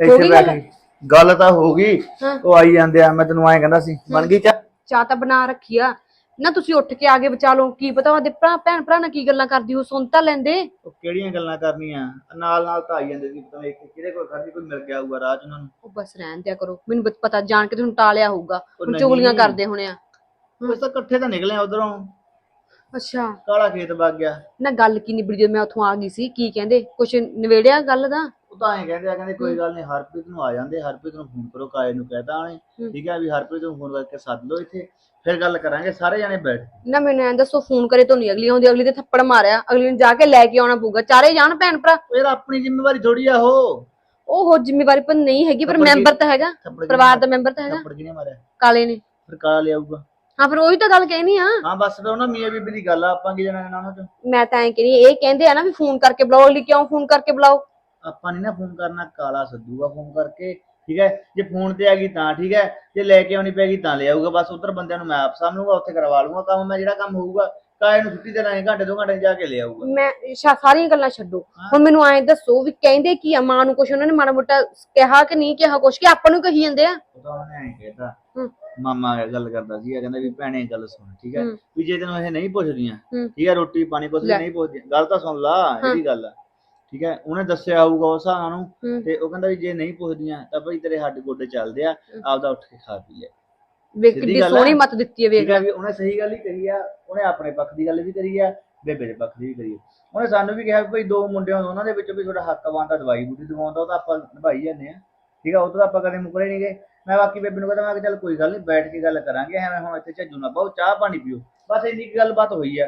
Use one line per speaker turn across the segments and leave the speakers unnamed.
ਹੋ
ਇੱਥੇ ਬੈਠ
ਗੱਲ?
ਕੇ ਗੱਲ ਤਾਂ ਹੋ ਗਈ।
ਹਾਂ।
ਉਹ ਆਈ ਜਾਂਦੇ ਆ ਮੈਂ ਤੈਨੂੰ ਐਂ ਕਹਿੰਦਾ ਸੀ ਬਣ ਗਈ ਚਾ
ਚਾਹ ਤਾਂ ਬਣਾ ਰੱਖੀ ਆ। ਨਾ ਤੁਸੀਂ ਉੱਠ ਕੇ ਆਗੇ ਬਚਾ ਲਓ। ਕੀ ਪਤਾ ਉਹਦੇ ਭਰਾ ਭੈਣ ਭਰਾ ਨਾਲ ਕੀ ਗੱਲਾਂ ਕਰਦੀ ਉਹ ਸੁਣ ਤਾਂ ਲੈਂਦੇ।
ਉਹ ਕਿਹੜੀਆਂ ਗੱਲਾਂ ਕਰਨੀਆਂ? ਨਾਲ ਨਾਲ ਤਾਂ ਆਈ ਜਾਂਦੇ ਸੀ ਪਤਾ ਨਹੀਂ ਕਿਹਦੇ ਕੋਲ ਖੜਦੀ ਕੋਈ ਮਿਲ ਗਿਆ ਹੋਊਗਾ ਰਾਹ ਚ ਉਹਨਾਂ ਨੂੰ।
ਉਹ ਬਸ ਰਹਿਣ ਦਿਆ ਕਰੋ। ਮੈਨੂੰ ਬਸ ਪਤਾ ਜਾਣ ਕੇ ਤੁਹਾਨੂੰ ਟਾਲਿਆ ਹੋਊਗਾ।
ਉਹ
ਹੁਣ ਚੁਗਲੀਆਂ। ਕਰਦੇ ਹੋਣੇ ਆ।
ਉਸ ਤਾਂ ਇਕੱਠੇ ਤਾਂ ਨਿਕਲੇ ਉਧਰੋਂ।
ਅੱਛਾ।
ਕਾਲਾ ਖੇਤ ਵਗ ਗਿਆ।
ਨਾ ਗੱਲ ਕੀ ਨਿਬੜੀ ਜਦੋਂ ਮੈਂ ਉੱਥੋਂ ਆ ਗਈ ਸੀ। ਕੀ ਕਹਿੰਦੇ? ਕੁਛ ਨਿਬੇੜਿਆ ਗੱਲ ਦਾ?
ਤਾਂ ਐਂ ਕਹਿੰਦੇ ਆ ਕਹਿੰਦੇ ਕੋਈ ਗੱਲ ਨਹੀਂ ਹਰਪ੍ਰੀਤ ਨੂੰ ਆ ਜਾਂਦੇ ਹਰਪ੍ਰੀਤ ਨੂੰ ਫੋਨ ਕਰੋ ਕਾਏ ਨੂੰ ਕਹਿਤਾ ਉਹਨੇ
ਹੂੰ।
ਠੀਕ ਹੈ ਵੀ ਹਰਪ੍ਰੀਤ ਨੂੰ ਫੋਨ ਕਰਕੇ ਸੱਦ ਲਓ ਇੱਥੇ ਫਿਰ ਗੱਲ ਕਰਾਂਗੇ ਸਾਰੇ ਜਾਣੇ ਬੈਠ ਕੇ।
ਨਾ ਮੈਨੂੰ ਐਂ ਦੱਸੋ ਫੋਨ ਕਰੇ ਤੋਂ ਨਹੀਂ ਅਗਲੀ ਆਉਂਦੀ ਅਗਲੀ ਤੇ ਥੱਪੜ ਮਾਰਿਆ ਅਗਲੀ ਨੂੰ ਜਾ ਕੇ ਲੈ ਕੇ ਆਉਣਾ ਪਊਗਾ। ਚਾਰੇ ਜਾਣ ਭੈਣ ਭਰਾ।
ਉਹ ਯਾਰ ਆਪਣੀ ਜ਼ਿੰਮੇਵਾਰੀ ਥੋੜੀ ਆ ਉਹ।
ਉਹ ਹੋ ਜ਼ਿੰਮੇਵਾਰੀ ਪਰ ਨਹੀਂ ਹੈਗੀ ਪਰ
ਥੱਪੜ ਕੀ-
ਮੈਂਬਰ ਤਾਂ ਹੈਗਾ
ਥੱਪੜ ਕਿਹਨੇ
ਪਰਿਵਾਰ ਦਾ ਮੈਂਬਰ ਤਾਂ ਹੈਗਾ।
ਥੱਪੜ ਕਿਹਨੇ ਮਾਰਿਆ?
ਕਾਲੇ ਨੇ।
ਫਿਰ ਕਾਲਾ ਲਿਆਊਗਾ।
ਹਾਂ ਫਿਰ ਉਹੀ ਤਾਂ ਗੱਲ ਕਹਿਣੀ ਆ।
ਹਾਂ ਬਸ ਫਿਰ ਉਹਨਾਂ ਮੀਆਂ ਬੀਬੀ ਦੀ ਗੱਲ ਆ ਆਪਾਂ ਕੀ ਜਾਣਾ ਉਹਨਾਂ ਚ
ਮੈਂ ਤਾਂ ਐਂ ਕਹਿੰਦੀ ਇਹ ਕਹਿੰਦੇ ਆ ਨਾ ਵੀ ਫੋਨ ਕਰਕੇ ਬੁਲਾਓ ਅਗਲੀ ਕਿਉਂ ਫੋਨ ਕਰਕੇ ਬੁਲਾਓ?
ਆਪਾਂ ਨਹੀਂ ਨਾ ਫੋਨ ਕਰਨਾ ਕਾਲਾ ਸੱਦੂਗਾ ਫੋਨ ਕਰਕੇ ਠੀਕ ਹੈ ਜੇ ਫੋਨ ਤੇ ਆ ਗਈ ਤਾਂ ਠੀਕ ਹੈ ਜੇ ਲੈ ਕੇ ਆਉਣੀ ਪੈਗੀ ਤਾਂ ਲੈ ਆਊਗਾ ਬਸ ਉਧਰ ਬੰਦਿਆਂ ਨੂੰ ਮੈਂ ਆਪ ਸਾਹਮਣੂਗਾ ਉੱਥੇ ਕਰਵਾ ਲੂੰਗਾ ਕੰਮ ਮੈਂ ਜਿਹੜਾ ਕੰਮ ਹੋਊਗਾ ਕਾਏ ਨੂੰ ਛੁੱਟੀ ਤੇ ਲਾਏ ਘੰਟੇ ਦੋ ਘੰਟੇ ਜਾ ਕੇ ਲੈ ਆਊਗਾ
ਮੈਂ ਸ਼ਾ- ਸਾਰੀਆਂ ਗੱਲਾਂ ਛੱਡੋ। ਹੁਣ ਮੈਨੂੰ ਐਂ ਦੱਸੋ ਵੀ ਕਹਿੰਦੇ ਕੀ ਆ ਮਾਂ ਨੂੰ ਕੁਛ ਉਹਨਾਂ ਨੇ ਮਾੜਾ ਮੋਟਾ ਕਿਹਾ ਕਿ ਨਹੀਂ ਕਿਹਾ ਕੁਛ ਕਿ ਆਪਾਂ ਨੂੰ ਕਹੀ ਜਾਂਦੇ ਆ
ਉਹ ਤਾਂ ਉਹਨੇ ਐਂ ਕਹਿਤਾ
ਹੂੰ।
ਮਾਮਾ ਗੱਲ ਕਰਦਾ ਸੀ ਕਹਿੰਦਾ ਵੀ ਭੈਣੇ ਗੱਲ ਸੁਣ ਠੀਕ ਹੈ
ਹੂੰ।
ਵੀ ਜੇ ਤੈਨੂੰ ਇਹ ਨਹੀਂ ਪੁੱਛਦੀਆਂ
ਹੂੰ।
ਠੀਕ ਹੈ ਰੋਟੀ ਪਾਣੀ ਕੁਛ ਵੀ
ਲੈ।
ਨਹੀਂ ਪੁੱਛਦੀਆਂ ਗੱਲ ਤਾਂ ਸੁਣ ਲਾ ਇਹਦੀ ਗੱਲ ਆ ਠੀਕ ਹੈ? ਉਹਨੇ ਦੱਸਿਆ ਹੋਊਗਾ ਉਸ ਹਿਸਾਬ ਨੂੰ
ਹੂੰ।
ਤੇ ਉਹ ਕਹਿੰਦਾ ਵੀ ਜੇ ਨਹੀਂ ਪੁੱਛਦੀਆਂ ਤਾਂ ਭਾਈ ਤੇਰੇ ਹੱਡ ਗੋਡੇ ਚੱਲਦੇ ਆ ਆਪਦਾ ਉੱਠ ਕੇ ਖਾ ਪੀ ਲੈ।
ਵੇਖ
ਸਿੱਧੀ
ਕਿੱਡੀ
ਗੱਲ ਆ।
ਸੋਹਣੀ ਮਤ ਦਿੱਤੀ ਹੈ ਵੇਖ।
ਠੀਕ ਹੈ ਵੀ ਉਹਨੇ ਸਹੀ ਗੱਲ ਹੀ ਕਹੀ ਆ ਉਹਨੇ ਆਪਣੇ ਪੱਖ ਦੀ ਗੱਲ ਵੀ ਕਰੀ ਆ ਬੇਬੇ ਦੇ ਪੱਖ ਦੀ ਵੀ ਕਰੀ ਆ। ਉਹਨੇ ਸਾਨੂੰ ਵੀ ਕਿਹਾ ਵੀ ਭਾਈ ਦੋ ਮੁੰਡੇ ਹੋਣ ਉਹਨਾਂ ਦੇ ਵਿੱਚ ਵੀ ਤੁਹਾਡਾ ਹੱਕ ਬਣਦਾ ਦਵਾਈ ਬੂਟੀ ਦਵਾਉਂਦਾ ਉਹ ਤਾਂ ਆਪਾਂ ਨਿਭਾਈ ਜਾਂਦੇ ਆ। ਠੀਕ ਆ ਉਹ ਤੋਂ ਤਾਂ ਆਪਾਂ ਕਦੇ ਮੁਕਰੇ ਨਹੀਂ ਗਏ ਮੈਂ ਬਾਕੀ ਬੇਬੇ ਨੂੰ ਕਹਿੰਦਾ ਮੈਂ ਕਿ ਚੱਲ ਕੋਈ ਗੱਲ ਨਹੀਂ ਬੈਠ ਕੇ ਗੱਲ ਕਰਾਂਗੇ ਐਵੇਂ ਹੁਣ ਇੱਥੇ ਝੱਜੂ ਨਾ ਪਾਓ ਚਾਹ ਪਾਣੀ ਪੀਓ। ਬਸ ਇੰਨੀ ਕੁ ਗੱਲਬਾਤ ਹੋਈ ਆ।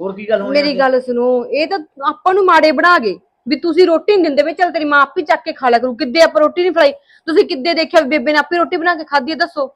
ਹੋਰ ਕੀ ਗੱਲ ਹੋਣੀ
ਮੇਰੀ ਗੱਲ ਸੁਣੋ ਇਹ ਤਾਂ ਆਪਾਂ ਨੂੰ ਮਾੜੇ ਬਣਾ ਗਏ। ਵੀ ਤੁਸੀਂ ਰੋਟੀ ਨਹੀਂ ਦਿੰਦੇ ਵੇ ਚੱਲ ਤੇਰੀ ਮਾਂ ਆਪੇ ਚੱਕ ਕੇ ਖਾ ਲਿਆ ਕਰੂ। ਕਿੱਦੇ ਆਪਾਂ ਰੋਟੀ ਨਹੀਂ ਫੜਾਈ? ਤੁਸੀਂ ਕਿੱਦੇ ਦੇਖਿਆ ਵੀ ਬੇਬੇ ਨੇ ਆਪੇ ਰੋਟੀ ਬਣਾ ਕੇ ਖਾਧੀ ਹੈ ਦੱਸੋ।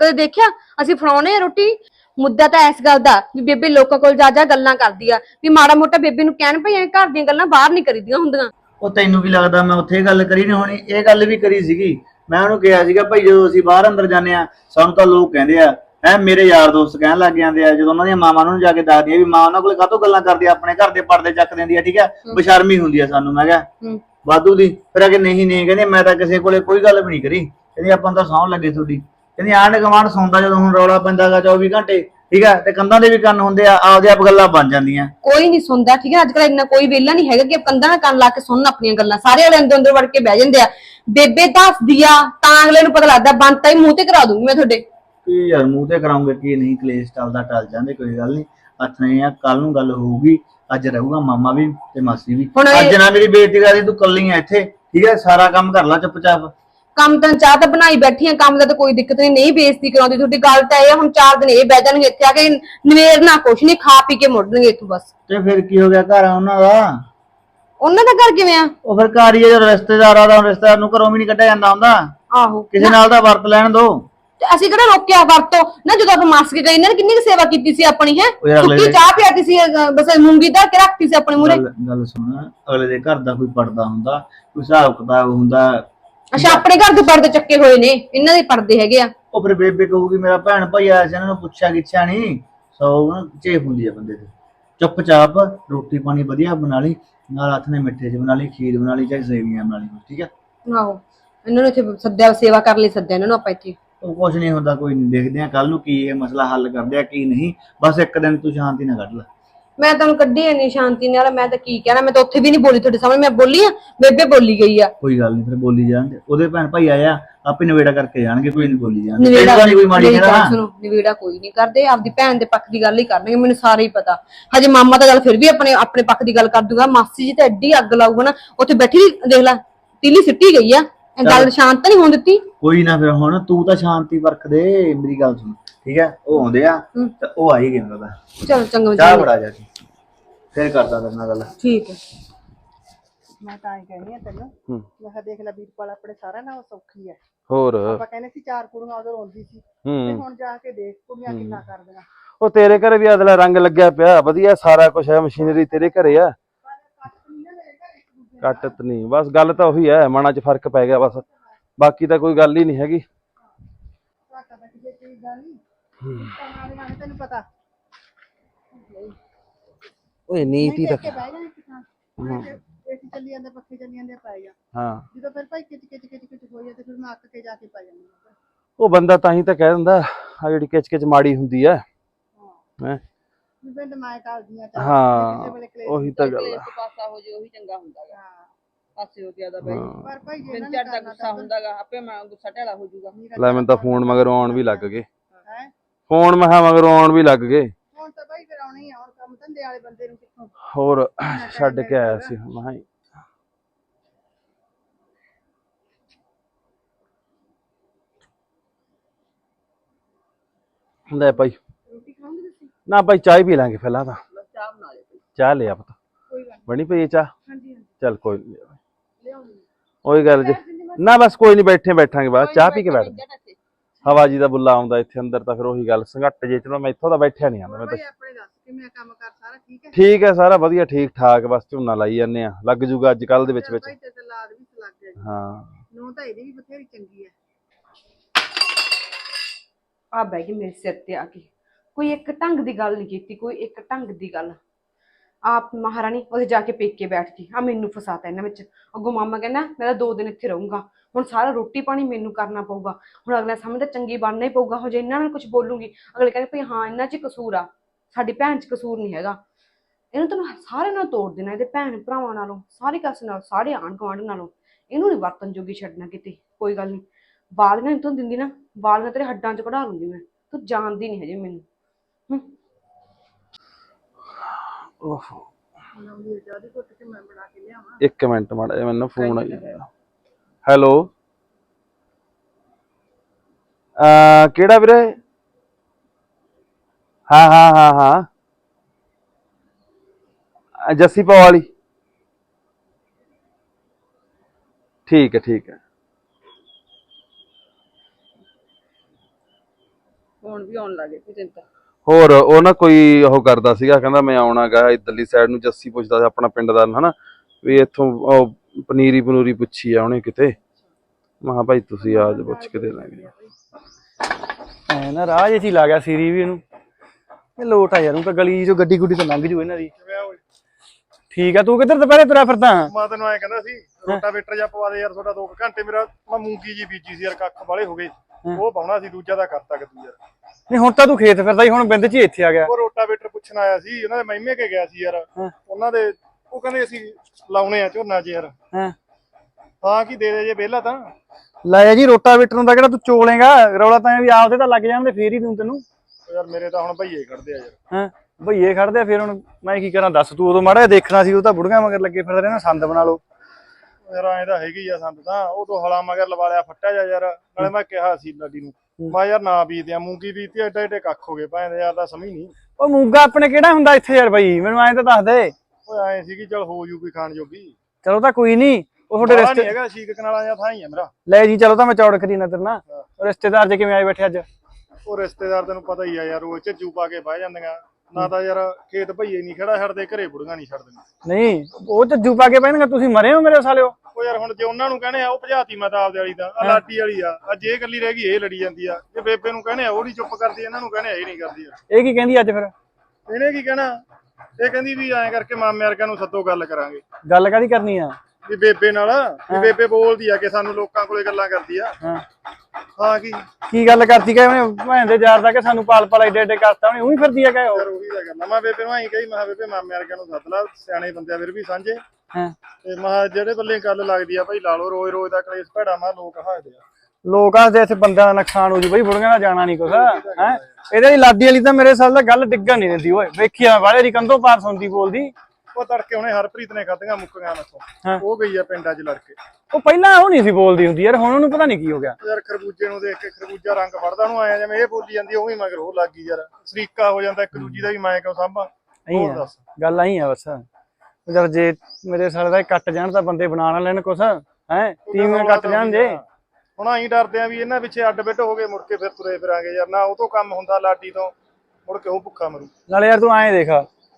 ਕਦੇ ਦੇਖਿਆ? ਅਸੀਂ ਫੜਾਉਣੇ ਆ ਰੋਟੀ? ਮੁੱਦਾ ਤਾਂ ਇਸ ਗੱਲ ਦਾ ਵੀ ਬੇਬੇ ਲੋਕਾਂ ਕੋਲ ਜਾ ਜਾ ਗੱਲਾਂ ਕਰਦੀ ਆ। ਵੀ ਮਾੜਾ ਮੋਟਾ ਬੇਬੇ ਨੂੰ ਕਹਿਣ ਭਈ ਐਂ ਘਰ ਦੀਆਂ ਗੱਲਾਂ ਬਾਹਰ ਨਹੀਂ ਕਰੀਦੀਆਂ ਹੁੰਦੀਆਂ।
ਉਹ ਤੈਨੂੰ ਕੀ ਲੱਗਦਾ ਮੈਂ ਉੱਥੇ ਗੱਲ ਕਰੀ ਨਹੀਂ ਹੋਣੀ? ਇਹ ਗੱਲ ਵੀ ਕਰੀ ਸੀਗੀ। ਮੈਂ ਉਹਨੂੰ ਕਿਹਾ ਸੀਗਾ, ਭਾਈ ਜਦੋਂ ਅਸੀਂ ਬਾਹਰ ਅੰਦਰ ਜਾਂਦੇ ਆ, ਸਾਨੂੰ ਤਾਂ ਲੋਕ ਕਹਿੰਦੇ ਆ ਹੈ ਮੇਰੇ ਯਾਰ ਦੋਸਤ ਕਹਿਣ ਲੱਗ ਜਾਂਦੇ ਆ ਜਦੋਂ ਉਹਨਾਂ ਦੀਆਂ ਮਾਵਾਂ ਨੂੰ ਜਾ ਕੇ ਦੱਸਦੀਆਂ ਵੀ ਮਾਂ ਉਹਨਾਂ ਕੋਲੇ ਕਾਹਤੋਂ ਗੱਲਾਂ ਕਰਦੀ ਆ ਆਪਣੇ ਘਰ ਦੇ ਪਰਦੇ ਚੱਕ ਦਿੰਦੀ ਆ ਠੀਕ ਆ? ਬਸ਼ਰਮੀ ਹੁੰਦੀ ਆ ਸਾਨੂੰ ਮੈਂ ਕਿਹਾ
ਹੂੰ।
ਵਾਧੂ ਦੀ ਫਿਰ ਆ ਕੇ ਨਹੀਂ ਨਹੀਂ ਕਹਿੰਦੇ ਮੈਂ ਤਾਂ ਕਿਸੇ ਕੋਲੇ ਕੋਈ ਗੱਲ ਵੀ ਨਹੀਂ ਕਰੀ। ਕਹਿੰਦੀ ਆਪਾਂ ਨੂੰ ਤਾਂ ਸੌਂ ਲੱਗੇ ਤੁਹਾਡੀ। ਕਹਿੰਦੀ ਆਂਢ ਗੁਆਂਢ ਸੌਂਦਾ ਜਦੋਂ ਹੁਣ ਰੌਲਾ ਪੈਂਦਾਗਾ 24 ਘੰਟੇ ਠੀਕ ਆ? ਤੇ ਕੰਧਾਂ ਦੇ ਵੀ ਕੰਨ ਹੁੰਦੇ ਆ ਆਪਦੇ ਆਪ ਗੱਲਾਂ ਬਣ ਜਾਂਦੀਆਂ।
ਕੋਈ ਨਹੀਂ ਸੁਣਦਾ ਠੀਕ ਹੈ ਅੱਜ ਕੱਲ ਇੰਨਾ ਕੋਈ ਵੇਲਾ ਨਹੀਂ ਹੈਗਾ ਕਿ ਕੰਧਾਂ ਨਾਲ ਕੰਨ ਲਾ ਕੇ ਸੁਣਨ ਆਪਣੀਆਂ ਗੱਲਾਂ। ਸਾਰੇ ਵਾਲੇ ਅੰਦਰ ਅੰਦਰ ਵੜ ਕੇ ਬਹਿ ਜਾਂਦੇ ਆ। ਬੇਬੇ ਦੱਸਦੀ ਆ ਤਾਂ ਅਗਲੇ ਨੂੰ ਪਤਾ ਲੱਗਦਾ ਬੰਤਾ ਹੀ ਮੂੰਹ ਤੇ ਕਰਾ ਦੂੰਗੀ ਮੈਂ ਤੁਹਾਡੇ।
ਕੀ ਯਾਰ ਮੂੰਹ ਤੇ ਕਰਾਉਂਗੇ ਕੀ ਨਹੀਂ ਕਲੇਸ਼ ਚੱਲਦਾ ਟਲ ਜਾਂਦੇ ਕੋਈ ਗੱਲ ਨਹੀਂ। ਨਹੀਂ ਆ ਕੱਲ ਨੂੰ ਗੱਲ ਹੋਊਗੀ ਅੱਜ ਰਹੂਗਾ ਮਾਮਾ ਵੀ ਤੇ ਮਾਸੀ ਵੀ।
ਹੁਣ ਇਹ-
ਅੱਜ ਨਾ ਮੇਰੀ ਬੇਇੱਜ਼ਤੀ ਕਰਦੀ ਤੂੰ ਕੱਲੀ ਆ ਇੱਥੇ ਠੀਕ ਹੈ? ਸਾਰਾ ਕੰਮ ਕਰ ਲੈ ਚੁੱਪਚਾਪ।
ਕੰਮ ਤਾਂ ਚਾਹ ਤਾਂ ਬਣਾਈ ਬੈਠੀ ਆ ਕੰਮ ਦਾ ਤਾਂ ਕੋਈ ਦਿੱਕਤ ਨਹੀਂ ਨਹੀਂ ਬੇਇੱਜ਼ਤੀ ਕਰਾਉਂਦੀ ਤੁਹਾਡੀ ਗੱਲ ਤਾਂ ਇਹ ਆ ਹੁਣ ਚਾਰ ਦਿਨ ਇਹ ਬਹਿ ਜਾਣਗੇ ਇੱਥੇ ਆ ਕੇ ਨਵੇਰ ਨਾ ਕੁਛ ਨਹੀਂ ਖਾ ਪੀ ਕੇ ਮੁੜਨਗੇ ਇੱਥੋਂ ਬਸ।
ਤੇ ਫਿਰ ਕੀ ਹੋ ਗਿਆ ਘਰ ਉਹਨਾਂ ਦਾ
ਉਹਨਾਂ ਦਾ ਘਰ ਕਿਵੇਂ ਆ?
ਉਹ ਫਿਰ ਘਰ ਹੀ ਜਦੋਂ ਰਿਸ਼ਤੇਦਾਰ ਦਾ ਰਿਸ਼ਤੇਦਾਰ ਨੂੰ ਘਰੋਂ ਵੀ ਨਹੀਂ ਕੱਢਿਆ ਜਾਂਦਾ ਹੁੰਦਾ।
ਆਹੋ।
ਕਿਸੇ ਨਾਲ ਤਾਂ ਵਰਤ ਲੈਣ ਦੋ।
ਤੇ ਅਸੀਂ ਕਿਹੜਾ ਰੋਕਿਆ ਵਰਤੋਂ? ਨਾ ਜਦੋਂ ਆਪਾਂ ਮਾਸਕ ਗਏ ਇਹਨਾਂ ਨੇ ਕਿੰਨੀ ਕੁ ਸੇਵਾ ਕੀਤੀ ਸੀ ਆਪਣੀ ਹੈ?
ਉਹ ਯਾਰ
ਸੁੱਕੀ
ਅਗਲੇ-
ਚਾਹ ਪਿਆਤੀ ਸੀ ਅਹ, ਬਸ ਮੂੰਗੀ ਧਰ ਕੇ ਰੱਖਤੀ ਸੀ ਆਪਣੇ ਮੂਰੇ
ਗੱਲ ਗੱਲ ਸੁਣ ਅਗਲੇ ਦੇ ਘਰ ਦਾ ਕੋਈ ਪੜਦਾ ਹੁੰਦਾ ਕੋਈ ਹਿਸਾਬ ਕਿਤਾਬ ਹੁੰਦਾ।
ਅੱਛਾ ਆਪਣੇ ਘਰ ਦੇ ਪਰਦੇ ਚੱਕੇ ਹੋਏ ਨੇ ਇਹਨਾਂ ਦੇ ਪਰਦੇ ਹੈਗੇ ਆ।
ਉਹ ਫਿਰ ਬੇਬੇ ਕਹੂਗੀ ਮੇਰਾ ਭੈਣ ਭਾਈ ਆਇਆ ਸੀ ਇਹਨਾਂ ਨੂੰ ਪੁੱਛਿਆ ਗਿੱਛਿਆ ਨਹੀਂ ਸੌ ਨਾ ਚੇਪ ਹੁੰਦੀ ਆ ਬੰਦੇ ਤੇ ਚੁੱਪਚਾਪ ਰੋਟੀ ਪਾਣੀ ਵਧੀਆ ਬਣਾ ਲਈ ਨਾਲ ਹੱਥ ਨੇ ਮਿੱਠੇ ਚ ਬਣਾ ਲਈ ਖੀਰ ਬਣਾ ਲਈ ਚਾਹੇ ਸੇਵੀਆਂ ਬਣਾ ਲਈ ਠੀਕ ਆ?
ਆਹੋ ਇਹਨਾਂ ਨੂੰ ਇੱਥੇ ਸੱਦਿਆ ਸੇਵਾ ਕਰ ਲਈ ਸੱਦਿਆ ਇਹਨਾਂ ਨੂੰ ਆਪਾਂ ਇੱਥੇ।
ਉਹ ਕੁਝ ਨਹੀਂ ਹੁੰਦਾ ਕੋਈ ਨਹੀਂ ਦੇਖਦੇ ਆ ਕੱਲ ਨੂੰ ਕੀ ਇਹ ਮਸਲਾ ਹੱਲ ਕਰਦੇ ਆ ਕੀ ਨਹੀਂ। ਬਸ ਇੱਕ ਦਿਨ ਤੂੰ ਸ਼ਾਂਤੀ ਨਾਲ ਕੱਢ ਲੈ।
ਮੈਂ ਤੁਹਾਨੂੰ ਕੱਢੀ ਨਹੀਂ ਸ਼ਾਂਤੀ ਨਾਲ ਮੈਂ ਤਾਂ ਕੀ ਕਹਿਣਾ ਮੈਂ ਤਾਂ ਉੱਥੇ ਵੀ ਨਹੀਂ ਬੋਲੀ ਤੁਹਾਡੇ ਸਾਹਮਣੇ ਮੈਂ ਬੋਲੀ ਆ ਬੇਬੇ ਬੋਲੀ ਗਈ ਆ।
ਕੋਈ ਗੱਲ ਨਹੀਂ ਫਿਰ ਬੋਲੀ ਜਾਣਗੇ। ਉਹਦੇ ਭੈਣ ਭਾਈ ਆਇਆ ਆਪੇ ਨਵੇੜਾ ਕਰਕੇ ਜਾਣਗੇ ਕੋਈ ਨਹੀਂ ਬੋਲੀ ਜਾਣਗੇ।
ਨਿਵੇੜਾ
ਨਹੀਂ ਕੋਈ ਮਾੜੀ
ਮੇਰੀ ਗੱਲ
ਕਹਿਣਾ
ਸੁਣੋ ਨਿਵੇੜਾ ਕੋਈ ਨਹੀਂ ਕਰਦੇ ਆਪਦੀ ਭੈਣ ਦੇ ਪੱਖ ਦੀ ਗੱਲ ਹੀ ਕਰਨਗੇ ਮੈਨੂੰ ਸਾਰਾ ਹੀ ਪਤਾ। ਹਜੇ ਮਾਮਾ ਤਾਂ ਗੱਲ ਫਿਰ ਵੀ ਆਪਣੇ ਆਪਣੇ ਪੱਖ ਦੀ ਗੱਲ ਕਰ ਦੂਗਾ ਮਾਸੀ ਜੀ ਤਾਂ ਐਡੀ ਅੱਗ ਲਾਊਗਾ ਨਾ ਉੱਥੇ ਬੈਠੀ ਵੀ ਦੇਖ ਲੈ ਤੀਲੀ ਸਿੱਟੀ ਗਈ ਆ। ਇਹ ਗੱਲ ਸ਼ਾਂਤ ਤਾਂ ਨਹੀਂ ਹੋਣ ਦਿੱਤੀ?
ਕੋਈ ਨਾ ਫਿਰ ਹੁਣ ਤੂੰ ਤਾਂ ਸ਼ਾਂਤੀ ਵਰਖ ਦੇ ਮੇਰੀ ਗੱਲ ਸੁਣ। ਠੀਕ ਹੈ? ਉਹ ਆਉਂਦੇ ਆ
ਹੂੰ।
ਤੇ ਉਹ ਆਈ ਗਏ ਉਹਦਾ
ਚਲ ਚੰਗਾ
ਚਾਹ ਬੜਾ ਜਾ ਕੇ। ਫਿਰ ਕਰਦਾ ਤੇਰੇ ਨਾਲ ਗੱਲ।
ਠੀਕ ਹੈ।
ਮੈਂ ਤਾਂ ਇਹ ਕਹਿਣੀ ਆ ਤੈਨੂੰ
ਹੂੰ।
ਮੈਂ ਕਿਹਾ ਦੇਖ ਲੈ ਵੀਰਪਾਲ ਆਪਣੇ ਸਾਰਿਆਂ ਨਾਲ ਸੌਖੀ ਹੈ।
ਹੋਰ?
ਆਪਾਂ ਕਹਿੰਦੇ ਸੀ ਚਾਰ ਕੁੜੀਆਂ ਉਧਰ ਆਉਂਦੀ ਸੀ ਤੇ
ਹੂੰ
ਹੁਣ ਜਾ ਕੇ ਦੇਖ ਕੁੜੀਆਂ ਕਿੰਨਾ ਕਰਦੀਆਂ।
ਉਹ ਤੇਰੇ ਘਰੇ ਵੀ ਅਦਲਾ ਰੰਗ ਲੱਗਿਆ ਪਿਆ ਵਧੀਆ ਸਾਰਾ ਕੁਝ ਹੈ ਮਸ਼ੀਨਰੀ ਤੇਰੇ ਘਰੇ ਆ। ਕੱਟਤ ਨਹੀਂ। ਬਸ ਗੱਲ ਤਾਂ ਉਹੀ ਹੈ ਮਨਾਂ 'ਚ ਫ਼ਰਕ ਪੈ ਗਿਆ ਬਸ। ਬਾਕੀ ਤਾਂ ਕੋਈ ਗੱਲ ਹੀ ਨਹੀਂ ਹੈਗੀ।
ਘਾਟਾ ਤਾਂ ਕਿਸੇ ਚੀਜ਼ ਦਾ ਨਹੀਂ ਤਾਂ ਮਾਰੇ ਤੈਨੂੰ ਪਤਾ
ਓਏ ਨੀਤੀ
ਦੇਖ ਕੇ ਬਹਿ ਜਾਣਾ ਕਿਥਾਂ ਏਸੀ ਚੱਲੀ ਜਾਂਦੇ ਪੱਖੇ ਚੱਲੀ ਜਾਂਦੇ ਪੈ ਜਾ
ਹਾਂ।
ਜਦੋਂ ਫਿਰ ਭਾਈ ਕਿਚ ਕਿਚ ਕਿਚ ਮੈਂ ਅੱਕ ਕੇ ਜਾ ਕੇ ਪੈ ਜਾਂਦੀ। ਹਾਂ
ਉਹ ਬੰਦਾ ਤਾਂ ਹੀ ਤਾਂ ਕਹਿ ਦਿੰਦਾ ਆ ਜਿਹੜੀ ਕਿਚ ਕਿਚ ਮਾੜੀ ਹੁੰਦੀ ਹੈ। ਹੈਂ?
ਵੀ ਪਿੰਡ ਮੈਂ ਟਲਦੀਆਂ
ਹਾਂ,
ਕਿਸੇ ਵੇਲੇ ਕਲੇਸ਼
ਉਹੀ ਤਾਂ ਗੱਲ
ਕਲੇਸ਼
ਹੈ
ਤੋਂ ਪਾਸਾ ਹੋ ਜੇ ਉਹੀ ਚੰਗਾ ਹੁੰਦਾਗਾ।
ਹਾਂ।
ਪਾਸੇ ਹੋ ਜ਼ਿਆਦਾ ਬਈ
ਹਾਂ।
ਪਰ ਭਾਈ ਜੇ
ਤਿੰਨ
ਇਹਨਾਂ
ਚਾਰ
ਨੇ
ਦਾ
ਕਰਨਾ
ਗੁੱਸਾ ਹੁੰਦਾਗਾ ਆਪੇ ਮੈਂ ਗੁੱਸਾ ਢੇਲਾ ਹੋ ਜਾਊਗਾ।
ਲੈ ਮੈਨੂੰ ਤਾਂ ਫੋਨ ਮਗਰ ਆਉਣ ਵੀ ਲੱਗ ਗਏ।
ਹੈ?
ਫੋਨ ਮਹਾ ਮਗਰ ਆਉਣ ਵੀ ਲੱਗ ਗਏ।
ਹੁਣ ਤਾਂ ਭਾਈ ਫਿਰ ਆਉਣਾ ਹੀ ਆ ਹੁਣ ਕੰਮ ਧੰਦੇ ਵਾਲੇ ਬੰਦੇ ਨੂੰ ਕਿੱਥੋਂ?
ਹੋਰ ਛੱਡ ਕੇ ਆਇਆ ਸੀ ਮਹਾ ਹੀ ਲੈ ਭਾਈ। ਨਾ ਭਾਈ ਚਾਹ ਹੀ ਪੀ ਲਾਂਗੇ ਪਹਿਲਾਂ ਤਾਂ।
ਚਾਹ ਬਣਾ।
ਚਾਹ ਲਿਆ ਪਤਾ।
ਕੋਈ ਗੱਲ
ਬਣੀ ਪਈ ਹੈ ਚਾਹ?
ਹਾਂਜੀ ਹਾਂਜੀ।
ਚੱਲ ਕੋਈ ਨਹੀਂ
ਲਿਆਉਂਗੀ
ਉਹੀ ਗੱਲ ਜੀ। ਨਾ ਬਸ ਕੋਈ ਨਹੀਂ ਬੈਠੇ ਬੈਠਾਂਗੇ ਬਾਅਦ। ਚਾਹ ਪੀ ਕੇ ਬੈਠ ਹਵਾ ਜੀ ਦਾ ਬੁੱਲਾ ਆਉਂਦਾ ਇੱਥੇ ਅੰਦਰ ਤਾਂ ਫਿਰ ਉਹੀ ਗੱਲ। ਸੰਘੱਟ ਜੇ ਚਲੋ ਮੈਂ ਇੱਥੋਂ ਤਾਂ ਬੈਠਿਆ ਨਹੀਂ ਆਂਦਾ ਮੈਂ ਤਾਂ
ਭਾਈ ਆਪਣੇ ਦੱਸ ਕਿਵੇਂ ਆ ਕੰਮ ਕਰ ਸਾਰਾ ਠੀਕ ਹੈ?
ਠੀਕ ਹੈ ਸਾਰਾ ਵਧੀਆ ਠੀਕ ਠਾਕ ਬਸ ਝੋਨਾ ਲਾਈ ਜਾਂਦੇ ਆ। ਲੱਗ ਜੂਗਾ ਅੱਜ ਕੱਲ ਦੇ ਵਿੱਚ ਵਿੱਚ।
ਭਾਈ ਤੇ ਤਾਂ ਲਾਦ ਵੀ ਲੱਗ ਗਿਆ ਜੀ
ਹਾਂ।
ਨੂੰ ਤਾਂ ਇਹਦੀ ਵੀ ਬਥੇਰੀ ਚੰਗੀ ਹੈ।
ਆ ਬਹਿ ਗਈ ਮੇਰੇ ਸਿਰ ਤੇ ਆ ਕੇ। ਕੋਈ ਇੱਕ ਢੰਗ ਦੀ ਗੱਲ ਨਹੀਂ ਕੀਤੀ, ਕੋਈ ਇੱਕ ਢੰਗ ਦੀ ਗੱਲ। ਆਪ ਮਹਾਰਾਣੀ ਉਹਦੇ ਜਾ ਕੇ ਪੇਕੇ ਬੈਠ ਗਈ। ਆ ਮੈਨੂੰ ਫਸਾਤਾ ਇਹਨਾਂ ਵਿੱਚ। ਅੱਗੋਂ ਮਾਮਾ ਕਹਿੰਦਾ, ਮੈਂ ਤਾਂ ਦੋ ਦਿਨ ਇੱਥੇ ਰਹੂੰਗਾ। ਹੁਣ ਸਾਰਾ ਰੋਟੀ ਪਾਣੀ ਮੈਨੂੰ ਕਰਨਾ ਪਊਗਾ। ਹੁਣ ਅਗਲਾ ਸਮਝਦਾ ਚੰਗੀ ਬਣਨਾ ਹੀ ਪਊਗਾ। ਹੋ ਜੇ ਇਹਨਾਂ ਨਾਲ ਕੁਝ ਬੋਲੂਗੀ। ਅਗਲੇ ਕਹਿੰਦੇ ਭਈ ਹਾਂ, ਇਹਨਾਂ 'ਚ ਕਸੂਰ ਆ। ਸਾਡੀ ਭੈਣ 'ਚ ਕਸੂਰ ਨਹੀਂ ਹੈਗਾ। ਇਹਨੂੰ ਤੈਨੂੰ ਮੈਂ ਸਾਰਿਆਂ ਨਾਲ ਤੋੜ ਦੇਣਾ, ਇਹਦੇ ਭੈਣ ਭਰਾਵਾਂ ਨਾਲੋਂ, ਸਾਰੇ ਕਸ ਨਾਲ, ਸਾਰੇ ਆਂਢ ਗੁਆਂਢ ਨਾਲੋਂ। ਇਹਨੂੰ ਨਹੀਂ ਵਰਤਨ ਜੋਗੀ ਛੱਡਣਾ ਕਿਤੇ, ਕੋਈ ਗੱਲ ਨਹੀਂ। ਵਾਲੀਆਂ ਨਹੀਂ ਤੂੰ ਦਿੰਦੀ ਨਾ ਵਾਲੀਆਂ ਤੇਰੇ ਹੱਡਾਂ 'ਚ ਕਢਾ ਲੂੰਗੀ ਮੈਂ। ਤੂੰ ਜਾਣਦੀ ਨਹੀਂ ਹਜੇ ਮੈਨੂੰ ਹੂੰ
ਓਹੋ। ਇੱਕ ਮਿੰਟ ਮਾੜਾ ਜਿਹਾ ਮੈਨੂੰ ਫੋਨ ਆਈ। ਜਾਂਦਾ ਹੈਲੋ ਅ ਕਿਹੜਾ ਵੀਰੇ? ਹਾਂ ਹਾਂ ਹਾਂ ਹਾਂ। ਜੱਸੀ ਪਾ ਵਾਲੀ। ਠੀਕ ਹੈ ਠੀਕ ਹੈ।
ਫੋਨ ਵੀ ਆਉਣ ਲੱਗੇ ਕੋਈ ਚਿੰਤਾ
ਹੋਰ ਉਹ ਨਾ ਕੋਈ ਉਹ ਕਰਦਾ ਸੀਗਾ ਕਹਿੰਦਾ ਮੈਂ ਆਉਣਾਗਾ ਇਧਰਲੀ ਸਾਈਡ ਨੂੰ ਜੱਸੀ ਪੁੱਛਦਾ ਸੀ ਆਪਣਾ ਪਿੰਡ ਦਾ ਹਨਾ ਵੀ ਇੱਥੋਂ ਉਹ ਪਨੀਰੀ ਪਨੂਰੀ ਪੁੱਛੀ ਆ ਉਹਨੇ ਕਿਤੇ। ਮੈਂ ਕਿਹਾ ਭਾਈ ਤੁਸੀਂ ਆ ਜਾਓ ਪੁੱਛ ਕੇ ਦੇ
ਐ ਨਾ ਰਾਹ ਜੇ ਲਾ ਗਿਆ ਸੀਰੀ ਵੀ ਇਹਨੂੰ। ਇਹ ਲੋਟ ਆ ਯਾਰ ਉਹ ਤਾਂ ਗਲੀ ਚੋਂ ਗੱਡੀ ਗੁੱਡੀ ਤਾਂ ਲੰਘ ਜੂ ਇਹਨਾਂ ਦੀ। ਠੀਕ ਆ ਤੂੰ ਕਿੱਧਰ ਦੁਪਹਿਰੇ ਤੁਰਿਆ ਫਿਰਦਾ?
ਮੈਂ ਤੈਨੂੰ ਐ ਕਹਿੰਦਾ ਸੀ ਰੋਟਾਵੇਟਰ ਜਾਂ ਪਵਾ ਦੇ ਯਾਰ ਤੁਹਾਡਾ 2 ਘੰਟੇ ਮੇਰਾ ਮੈਂ ਮੂੰਗੀ ਜੀ ਬੀਜੀ ਸੀ ਯਾਰ ਕੱਖ ਵਾਲੇ ਹੋ ਗਏ। ਉਹ ਪਾਉਣਾ ਸੀ ਦੂਜਾ ਦਾ ਕਰਤਾ ਕਿ ਯਾਰ।
ਨਹੀਂ ਹੁਣ ਤਾਂ ਤੂੰ ਖੇਤ ਫਿਰਦਾ ਸੀ ਹੁਣ ਬਿੰਦ ਚ ਹੀ ਇੱਥੇ ਆ ਗਿਆ।
ਉਹ ਰੋਟਾਵੇਟਰ ਪੁੱਛਣ ਆਇਆ ਸੀ ਉਹਨਾਂ ਦੇ ਮਹਿਮੇ ਕੇ ਗਿਆ ਸੀ ਯਾਰ।
ਹਾਂ।
ਉਹਨਾਂ ਦੇ ਉਹ ਕਹਿੰਦੇ ਅਸੀਂ ਲਾਉਣੇ ਆ ਝੋਨਾ 'ਚ ਯਾਰ।
ਹਾਂ।
ਹਾਂ ਕੀ ਦੇ ਦੇ ਜੇ ਵਿਹਲਾ ਤਾਂ?
ਲੈ ਜੀ ਰੋਟਾਵੇਟਰ ਨੂੰ ਤਾਂ ਕਿਹੜਾ ਤੂੰ ਚੋਲੇਗਾ? ਰੌਲਾ ਤਾਂ ਵੀ ਆਪਦੇ ਤਾਂ ਲੱਗ ਜਾਂਦੇ ਫੇਰ ਹੀ ਤੂੰ ਤੈਨੂੰ।
ਯਾਰ ਮੇਰੇ ਤਾਂ ਹੁਣ ਭਈਏ ਖੜਦੇ ਆ ਯਾਰ।
ਹਾਂ ਭਈਏ ਖੜਦੇ ਆ, ਫੇਰ ਹੁਣ ਮੈਂ ਕੀ ਕਰਾਂ ਦੱਸ ਤੂੰ ਉਦੋਂ ਮਾੜਾ ਦੇਖਣਾ ਸੀ ਉਹ ਤਾਂ ਬੁੜੀਆਂ ਮਗਰ ਲੱਗੇ ਫਿਰਦੇ ਨੇ ਸੰਦ ਬਣਾ ਲਓ।
ਯਾਰ ਐਂ ਤਾਂ ਹੈਗੀ ਆ ਸੰਦ ਤਾਂ ਉਹ ਤੋਂ ਹਲਾ ਮਗਰ ਲਵਾ ਲਿਆ ਫੱਟਾ ਜਾ ਯਾਰ। ਨਾਲੇ ਮੈਂ ਕਿਹਾ ਸੀ ਲਾਡੀ ਨੂੰ ਮੈਂ ਯਾਰ ਨਾ ਬੀਜਦੇ ਆ ਮੂੰਗੀ ਬੀਜਤੀ ਐਡੇ ਐਡੇ ਕੱਖ ਹੋ ਗਏ ਭਾਂ ਯਾਰ ਦਾ ਸਮਝ ਨਹੀਂ।
ਉਹ ਮੂੰਗਾ ਆਪਣੇ ਕਿਹੜਾ ਹੁੰਦਾ ਇੱਥੇ ਯਾਰ ਬਾਈ? ਮੈਨੂੰ ਐਂ ਤਾਂ ਦੱਸ ਦੇ।
ਉਹ ਐਂ ਸੀ ਕਿ ਚਲ ਹੋ ਜੂ ਕੋਈ ਖਾਣ ਜੋਗੀ।
ਚਲੋ ਤਾਂ ਕੋਈ ਨਹੀਂ ਉਹ ਤੁਹਾਡੇ
ਨਹੀਂ
ਰਿਸ਼ਤੇ
ਹੈਗਾ ਸ਼ੀਕ ਕਨਾਲਾ ਜਾਂ ਥਾਂ ਹੀ ਆ ਮੇਰਾ।
ਲੈ ਜੀ ਚਲੋ ਤਾਂ ਮੈਂ ਚੌੜ ਕਰੀ ਨਾ ਤੇਰੇ ਨਾਲ। ਉਹ ਰਿਸ਼ਤੇਦਾਰ ਜੇ ਕਿਵੇਂ ਆਏ ਬੈਠੇ ਅੱਜ?
ਉਹ ਰਿਸ਼ਤੇਦਾਰ ਤੈਨੂੰ ਪਤਾ ਹੀ ਆ ਯਾਰ ਉਹ ਝੱਜੂ ਪਾ ਕੇ ਬਹਿ ਜਾਂਦੀਆਂ। ਨਾ ਤਾਂ ਯਾਰ ਖੇਤ ਭਈਏ ਨਹੀਂ ਖੜਾ ਛੱਡਦੇ ਘਰੇ ਬੁੜੀਆਂ ਨਹੀਂ ਛੱਡਦੀਆਂ।
ਨਹੀਂ ਉਹ ਝੱਜੂ ਪਾ ਕੇ ਪੈਣਗੇ ਤੁਸੀਂ ਮਰੇ ਹੋ ਮੇਰੇ ਸਾਲਿਓ।
ਉਹ ਯਾਰ ਹੁਣ ਜੇ ਉਹਨਾਂ ਨੂੰ ਕਹਣੇ ਆ ਉਹ ਭਜਾਤੀ ਮੈਂ ਤਾਂ ਆਪਦੇ ਵਾਲੀ ਦਾ ਆ ਵਾਲੀ ਆ ਅੱਜ ਇਹ ਇਕੱਲੀ ਰਹਿ ਗਈ ਇਹ ਲੜੀ ਜਾਂਦੀ ਆ। ਜੇ ਬੇਬੇ ਨੂੰ ਕਹਣੇ ਆ ਉਹ ਨਹੀਂ ਚੁੱਪ ਕਰਦੀ ਇਹਨਾਂ ਨੂੰ ਕਹਣੇ ਆ ਇਹ ਨਹੀਂ ਕਰਦੀ
ਇਹ ਕੀ ਕਹਿੰਦੀ ਅੱਜ ਫਿਰ?
ਇਹਨੇ ਕੀ ਕਹਿਣਾ? ਇਹ ਕਹਿੰਦੀ ਵੀ ਐਂ ਕਰਕੇ ਮਾਮੇ ਵਰਗਿਆਂ ਨੂੰ ਸੱਦੋ ਗੱਲ ਕਰਾਂਗੇ।
ਗੱਲ ਕਾਦੀ ਕਰਨੀ ਆ?
ਵੀ ਬੇਬੇ ਨਾਲ ਵੀ ਬੇਬੇ ਬੋਲਦੀ ਆ ਕਿ ਸਾਨੂੰ ਲੋਕਾਂ ਕੋਲੇ ਗੱਲਾਂ ਕਰਦੀ ਆ। ਕੀ
ਕੀ ਗੱਲ ਕਰਤੀ ਕਹੇ ਉਹਨੇ ਭੈਣ ਦੇ ਯਾਰ ਦਾ ਕਿ ਸਾਨੂੰ ਪਾਲ ਪਾਲ ਏਡੇ ਏਡੇ ਕਰਤਾ ਉਹਨੇ ਉਹੀ ਫਿਰਦੀ ਆ ਕਹੇ ਉਹ?
ਉਹੀ ਤਾਂ ਆ। ਮੈਂ ਬੇਬੇ ਨੂੰ ਐਂ ਕਹੀ ਮੈਂ ਕਿਹਾ ਬੇਬੇ ਮਾਮੇ ਵਰਗਿਆਂ ਨੂੰ ਸੱਦ ਲਾ ਸਿਆਣੇ ਬੰਦੇ ਆ ਫਿਰ ਵੀ ਸਾਂਝੇ।
ਹਾਂ।
ਤੇ ਮਹਾ ਜਿਹੜੇ ਬੱਲੇ ਗੱਲ ਲੱਗਦੀ ਆ ਭਾਈ ਲਾ ਲਓ ਰੋਜ਼ ਰੋਜ਼ ਦਾ ਕਲੇਸ਼ ਭੈੜਾ ਮਾ ਲੋਕ ਹੱਸਦੇ ਆ।
ਲੋਕਾਂ ਦੇ ਇੱਥੇ ਬੰਦਿਆਂ ਦਾ ਨੁਕਸਾਨ ਹੋ ਜੂ ਬਈ ਬੁੜੀਆਂ ਦਾ ਜਾਣਾ ਨਹੀਂ ਕੁਛ ਹੈ? ਇਹਦੇ ਦੀ ਲਾਡੀ ਵਾਲੀ ਤਾਂ ਮੇਰੇ ਸਾਲ ਦਾ ਗੱਲ ਡਿੱਗਣ ਨਹੀਂ ਦਿੰਦੀ ਓਏ। ਵੇਖੀ ਆ ਵਾਲੇ ਦੀ ਕੰਧੋਂ ਪਾਰ ਸੁਣਦੀ ਬੋਲਦੀ।
ਉਹ ਤੜਕੇ ਉਹਨੇ ਹਰਪ੍ਰੀਤ ਨੇ ਖਾਧੀਆਂ ਮੁੱਕੀਆਂ ਮੈਥੋਂ। ਉਹ ਗਈ ਆ ਪਿੰਡਾਂ 'ਚ ਲੜ ਕੇ
ਉਹ ਪਹਿਲਾਂ ਉਹ ਨਹੀਂ ਸੀ ਬੋਲਦੀ ਹੁੰਦੀ ਯਾਰ ਹੁਣ ਉਹਨੂੰ ਪਤਾ ਨਹੀਂ ਕੀ ਹੋ ਗਿਆ।
ਯਾਰ ਖਰਬੂਜੇ ਨੂੰ ਦੇਖ ਕੇ ਖਰਬੂਜਾ ਰੰਗ ਫੜਦਾ ਨੂੰ ਆਇਆ ਜਿਵੇਂ ਇਹ ਬੋਲੀ ਜਾਂਦੀ ਉਹ ਵੀ ਮਗਰ ਉਹ ਲੱਗ ਗਈ ਯਾਰ। ਸਰੀਕਾ ਹੋ ਜਾਂਦਾ ਇੱਕ ਦੂਜੀ ਦਾ ਵੀ ਮੈਂ ਕਿਉਂ ਸਾਂਭਾਂ?
ਆ।
ਦੱਸ।
ਗੱਲ ਆਈ ਆ ਬਸ। ਜਦ ਜੇ ਮੇਰੇ ਸਾਲ ਦਾ ਕੱਟ ਜਾਣ ਤਾਂ ਬੰਦੇ ਬਣਾ ਨਾ ਲੈਣ ਕੁਛ ਹੈ? ਤੀਵੀਆਂ ਕੱਟ ਜਾਣ ਜੇ।
ਹੁਣ ਆਈ ਡਰਦੇ ਆ ਵੀ ਇਹਨਾਂ ਪਿੱਛੇ ਅੱਡ ਬਿੱਟ ਹੋ ਗਏ ਮੁੜ ਕੇ ਫਿਰ ਤੁਰੇ ਫਿਰਾਂਗੇ ਯਾਰ। ਨਾ ਉਹ ਤੋਂ ਕੰਮ ਹੁੰਦਾ ਲਾਡੀ ਤੋਂ ਮੁੜ ਕੇ ਉਹ ਭੁੱਖਾ ਮਰੂ।
ਨਾਲੇ ਯਾਰ ਤੂੰ ਐਂ ਦੇਖ